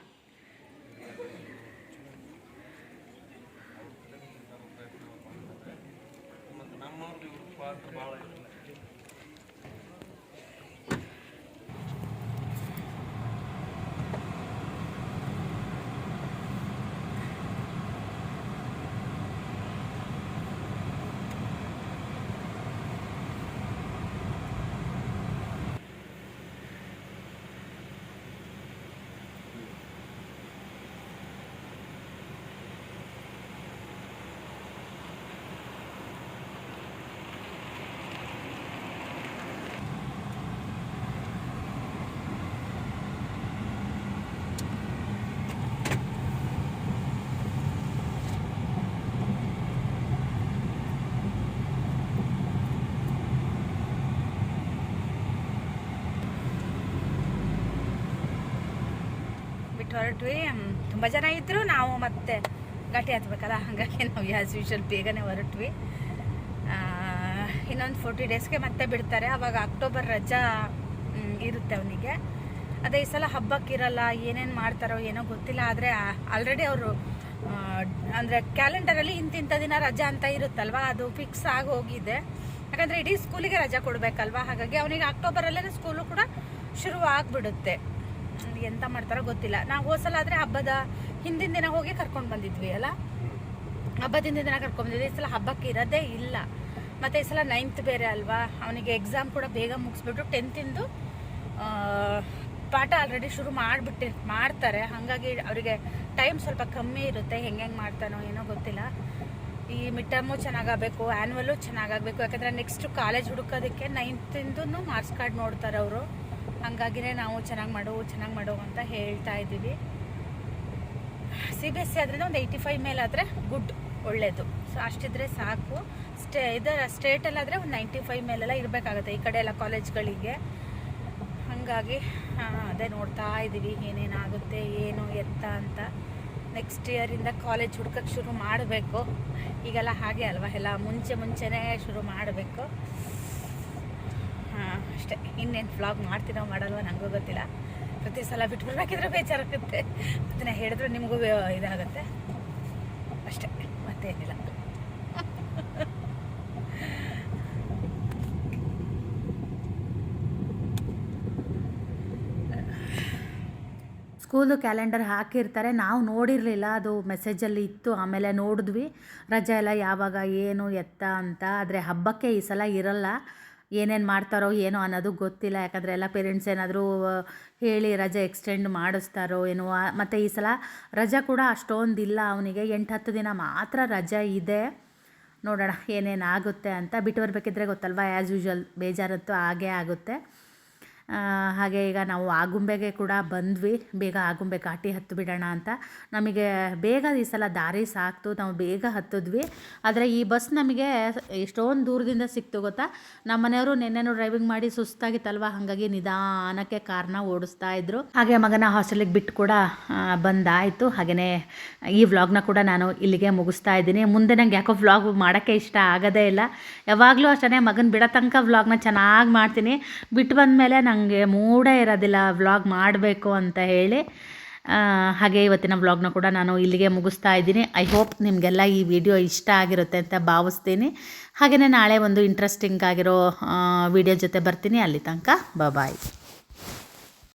ಹೊರಟ್ವಿ. ತುಂಬ ಜನ ಇದ್ದರು ನಾವು ಮತ್ತೆ ಘಾಟಿ ಹತ್ಬೇಕಲ್ಲ? ಹಾಗಾಗಿ ನಾವು ಯಾಸ್ ಯೂಶಲ್ ಬೇಗನೆ ಹೊರಟ್ವಿ. ಇನ್ನೊಂದು ಫೋರ್ಟಿ ಡೇಸ್ಗೆ ಮತ್ತೆ ಬಿಡ್ತಾರೆ. ಅವಾಗ ಅಕ್ಟೋಬರ್ ರಜಾ ಇರುತ್ತೆ ಅವನಿಗೆ. ಅದೇ ಈ ಸಲ ಹಬ್ಬಕ್ಕಿರಲ್ಲ ಏನೇನು ಮಾಡ್ತಾರೋ ಏನೋ ಗೊತ್ತಿಲ್ಲ. ಆದರೆ ಆಲ್ರೆಡಿ ಅವರು ಅಂದರೆ ಕ್ಯಾಲೆಂಡರಲ್ಲಿ ಇಂತಿಂಥ ದಿನ ರಜಾ ಅಂತ ಇರುತ್ತಲ್ವ? ಅದು ಫಿಕ್ಸ್ ಆಗಿ ಹೋಗಿದೆ. ಯಾಕಂದರೆ ಇಡೀ ಸ್ಕೂಲಿಗೆ ರಜಾ ಕೊಡಬೇಕಲ್ವ? ಹಾಗಾಗಿ ಅವನಿಗೆ ಅಕ್ಟೋಬರಲ್ಲೇ ಸ್ಕೂಲು ಕೂಡ ಶುರು ಆಗಿಬಿಡುತ್ತೆ ಎಂತ ಮಾಡ್ತಾರೋ ಗೊತ್ತಿಲ್ಲ. ನಾವು ಹೋಸಲ ಆದರೆ ಹಬ್ಬದ ಹಿಂದಿನ ದಿನ ಹೋಗಿ ಕರ್ಕೊಂಡು ಬಂದಿದ್ವಿ, ಅಲ್ಲ? ಹಬ್ಬದಿಂದ ದಿನ ಕರ್ಕೊಂಡು ಬಂದಿದ್ವಿ. ಈ ಸಲ ಹಬ್ಬಕ್ಕೆ ಇರೋದೇ ಇಲ್ಲ. ಮತ್ತು ಈ ಸಲ ನೈನ್ತ್ ಬೇರೆ ಅಲ್ವಾ? ಅವನಿಗೆ ಎಕ್ಸಾಮ್ ಕೂಡ ಬೇಗ ಮುಗಿಸ್ಬಿಟ್ಟು ಟೆಂತಿಂದು ಪಾಠ ಆಲ್ರೆಡಿ ಶುರು ಮಾಡಿಬಿಟ್ಟಿ, ಮಾಡ್ತಾರೆ. ಹಾಗಾಗಿ ಅವರಿಗೆ ಟೈಮ್ ಸ್ವಲ್ಪ ಕಮ್ಮಿ ಇರುತ್ತೆ. ಹೆಂಗೆ ಹೆಂಗೆ ಮಾಡ್ತಾನೋ ಏನೋ ಗೊತ್ತಿಲ್ಲ. ಈ ಮಿಡ್ ಟರ್ಮು ಚೆನ್ನಾಗಾಗಬೇಕು ಆ್ಯನ್ವಲ್ಲು ಚೆನ್ನಾಗಾಗಬೇಕು. ಯಾಕಂದರೆ ನೆಕ್ಸ್ಟ್ ಕಾಲೇಜ್ ಹುಡುಕೋದಕ್ಕೆ ನೈನ್ತಿಂದೂ ಮಾರ್ಕ್ಸ್ ಕಾರ್ಡ್ ನೋಡ್ತಾರೆ ಅವರು. ಹಾಗಾಗಿನೇ ನಾವು ಚೆನ್ನಾಗಿ ಮಾಡು ಚೆನ್ನಾಗಿ ಮಾಡು ಅಂತ ಹೇಳ್ತಾ ಇದ್ದೀವಿ. ಸಿ ಬಿ ಎಸ್ ಸಿ ಆದ್ರಿಂದ ಒಂದು ಏಯ್ಟಿ ಫೈವ್ ಮೇಲಾದರೆ ಗುಡ್ ಒಳ್ಳೆಯದು ಸೊ ಅಷ್ಟಿದ್ರೆ ಸಾಕು. ಸ್ಟೇ, ಇದರ ಸ್ಟೇಟಲ್ಲಾದರೆ ಒಂದು ನೈಂಟಿ ಫೈವ್ ಮೇಲೆಲ್ಲ ಇರಬೇಕಾಗುತ್ತೆ ಈ ಕಡೆ ಎಲ್ಲ ಕಾಲೇಜ್ಗಳಿಗೆ. ಹಾಗಾಗಿ ಅದೇ ನೋಡ್ತಾ ಇದ್ದೀವಿ ಏನೇನಾಗುತ್ತೆ, ಏನು ಎತ್ತ ಅಂತ. ನೆಕ್ಸ್ಟ್ ಇಯರಿಂದ ಕಾಲೇಜ್ ಹುಡ್ಕಕ್ಕೆ ಶುರು ಮಾಡಬೇಕು. ಈಗೆಲ್ಲ ಹಾಗೆ ಅಲ್ವಾ? ಎಲ್ಲ ಮುಂಚೆ ಮುಂಚೆನೇ ಶುರು ಮಾಡಬೇಕು. ಅಷ್ಟೇ. ಇನ್ನೇನು ಫ್ಲಾಗ್ ಮಾಡ್ತೀನೋ ಮಾಡಲ್ವ ನನಗೂ ಗೊತ್ತಿಲ್ಲ. ಪ್ರತಿ ಸಲ ಬಿಟ್ಬಿಡ್ಬೇಕಿದ್ರೆ ಬೇಜಾರಾಗುತ್ತೆ. ಅದನ್ನ ಹೇಳಿದ್ರೆ ನಿಮಗೂ ಇದಾಗುತ್ತೆ. ಅಷ್ಟೇ. ಮತ್ತೇನಿಲ್ಲ. ಸ್ಕೂಲು ಕ್ಯಾಲೆಂಡರ್ ಹಾಕಿರ್ತಾರೆ. ನಾವು ನೋಡಿರಲಿಲ್ಲ. ಅದು ಮೆಸೇಜಲ್ಲಿ ಇತ್ತು. ಆಮೇಲೆ ನೋಡಿದ್ವಿ. ರಜೆ ಎಲ್ಲ ಯಾವಾಗ, ಏನು, ಎತ್ತ ಅಂತ. ಆದರೆ ಹಬ್ಬಕ್ಕೆ ಈ ಸಲ ಇರಲ್ಲ. ಏನೇನು ಮಾಡ್ತಾರೋ ಏನೋ ಅನ್ನೋದು ಗೊತ್ತಿಲ್ಲ. ಯಾಕಂದರೆ ಎಲ್ಲ ಪೇರೆಂಟ್ಸ್ ಏನಾದರೂ ಹೇಳಿ ರಜೆ ಎಕ್ಸ್ಟೆಂಡ್ ಮಾಡಿಸ್ತಾರೋ ಏನೋ ಮತ್ತು ಈ ಸಲ ರಜೆ ಕೂಡ ಅಷ್ಟೊಂದಿಲ್ಲ. ಅವನಿಗೆ ಎಂಟು ಹತ್ತು ದಿನ ಮಾತ್ರ ರಜೆ ಇದೆ. ನೋಡೋಣ ಏನೇನು ಆಗುತ್ತೆ ಅಂತ ಬಿಟ್ಟು ಬರಬೇಕಿದ್ರೆ ಗೊತ್ತಲ್ವಾ? ಆ್ಯಸ್ ಯೂಶ್ವಲ್ ಬೇಜಾರಂತೂ ಹಾಗೇ ಆಗುತ್ತೆ. ಹಾಗೆ ಈಗ ನಾವು ಆಗುಂಬೆಗೆ ಕೂಡ ಬಂದ್ವಿ. ಬೇಗ ಆಗುಂಬೆ ಘಾಟಿ ಹತ್ತು ಬಿಡೋಣ ಅಂತ. ನಮಗೆ ಬೇಗ ಈ ಸಲ ದಾರಿ ಸಾಕ್ತು. ನಾವು ಬೇಗ ಹತ್ತಿದ್ವಿ. ಆದರೆ ಈ ಬಸ್ ನಮಗೆ ಎಷ್ಟೊಂದು ದೂರದಿಂದ ಸಿಕ್ತು ಗೊತ್ತಾ? ನಮ್ಮ ಮನೆಯವರು ನಿನ್ನೆನೂ ಡ್ರೈವಿಂಗ್ ಮಾಡಿ ಸುಸ್ತಾಗಿತ್ತಲ್ವ ಹಾಗಾಗಿ ನಿಧಾನಕ್ಕೆ ಕಾರ್ನ ಓಡಿಸ್ತಾ ಇದ್ರು. ಹಾಗೆ ಮಗನ ಹಾಸ್ಟೆಲಿಗೆ ಬಿಟ್ಟು ಕೂಡ ಬಂದಾಯಿತು. ಹಾಗೆಯೇ ಈ ವ್ಲಾಗ್ನ ಕೂಡ ನಾನು ಇಲ್ಲಿಗೆ ಮುಗಿಸ್ತಾ ಇದ್ದೀನಿ. ಮುಂದೆ ನಂಗೆ ಯಾಕೋ ವ್ಲಾಗ್ ಮಾಡೋಕ್ಕೆ ಇಷ್ಟ ಆಗೋದೇ ಇಲ್ಲ. ಯಾವಾಗಲೂ ಅಷ್ಟೇ ಮಗನ ಬಿಡೋ ತನಕ ವ್ಲಾಗ್ನ ಚೆನ್ನಾಗಿ ಮಾಡ್ತೀನಿ. ಬಿಟ್ಟು ಬಂದಮೇಲೆ ನನಗೆ ಮೂಡೇ ಇರೋದಿಲ್ಲ ವ್ಲಾಗ್ ಮಾಡಬೇಕು ಅಂತ ಹೇಳಿ ಹಾಗೆ ಇವತ್ತಿನ ವ್ಲಾಗ್ನ ಕೂಡ ನಾನು ಇಲ್ಲಿಗೆ ಮುಗಿಸ್ತಾ ಇದ್ದೀನಿ. ಐ ಹೋಪ್ ನಿಮಗೆಲ್ಲ ಈ ವಿಡಿಯೋ ಇಷ್ಟ ಆಗಿರುತ್ತೆ ಅಂತ ಭಾವಿಸ್ತೀನಿ. ಹಾಗೆಯೇ ನಾಳೆ ಒಂದು ಇಂಟ್ರೆಸ್ಟಿಂಗ್ ಆಗಿರೋ ವಿಡಿಯೋ ಜೊತೆ ಬರ್ತೀನಿ. ಅಲ್ಲಿ ತನಕ ಬಾಯ್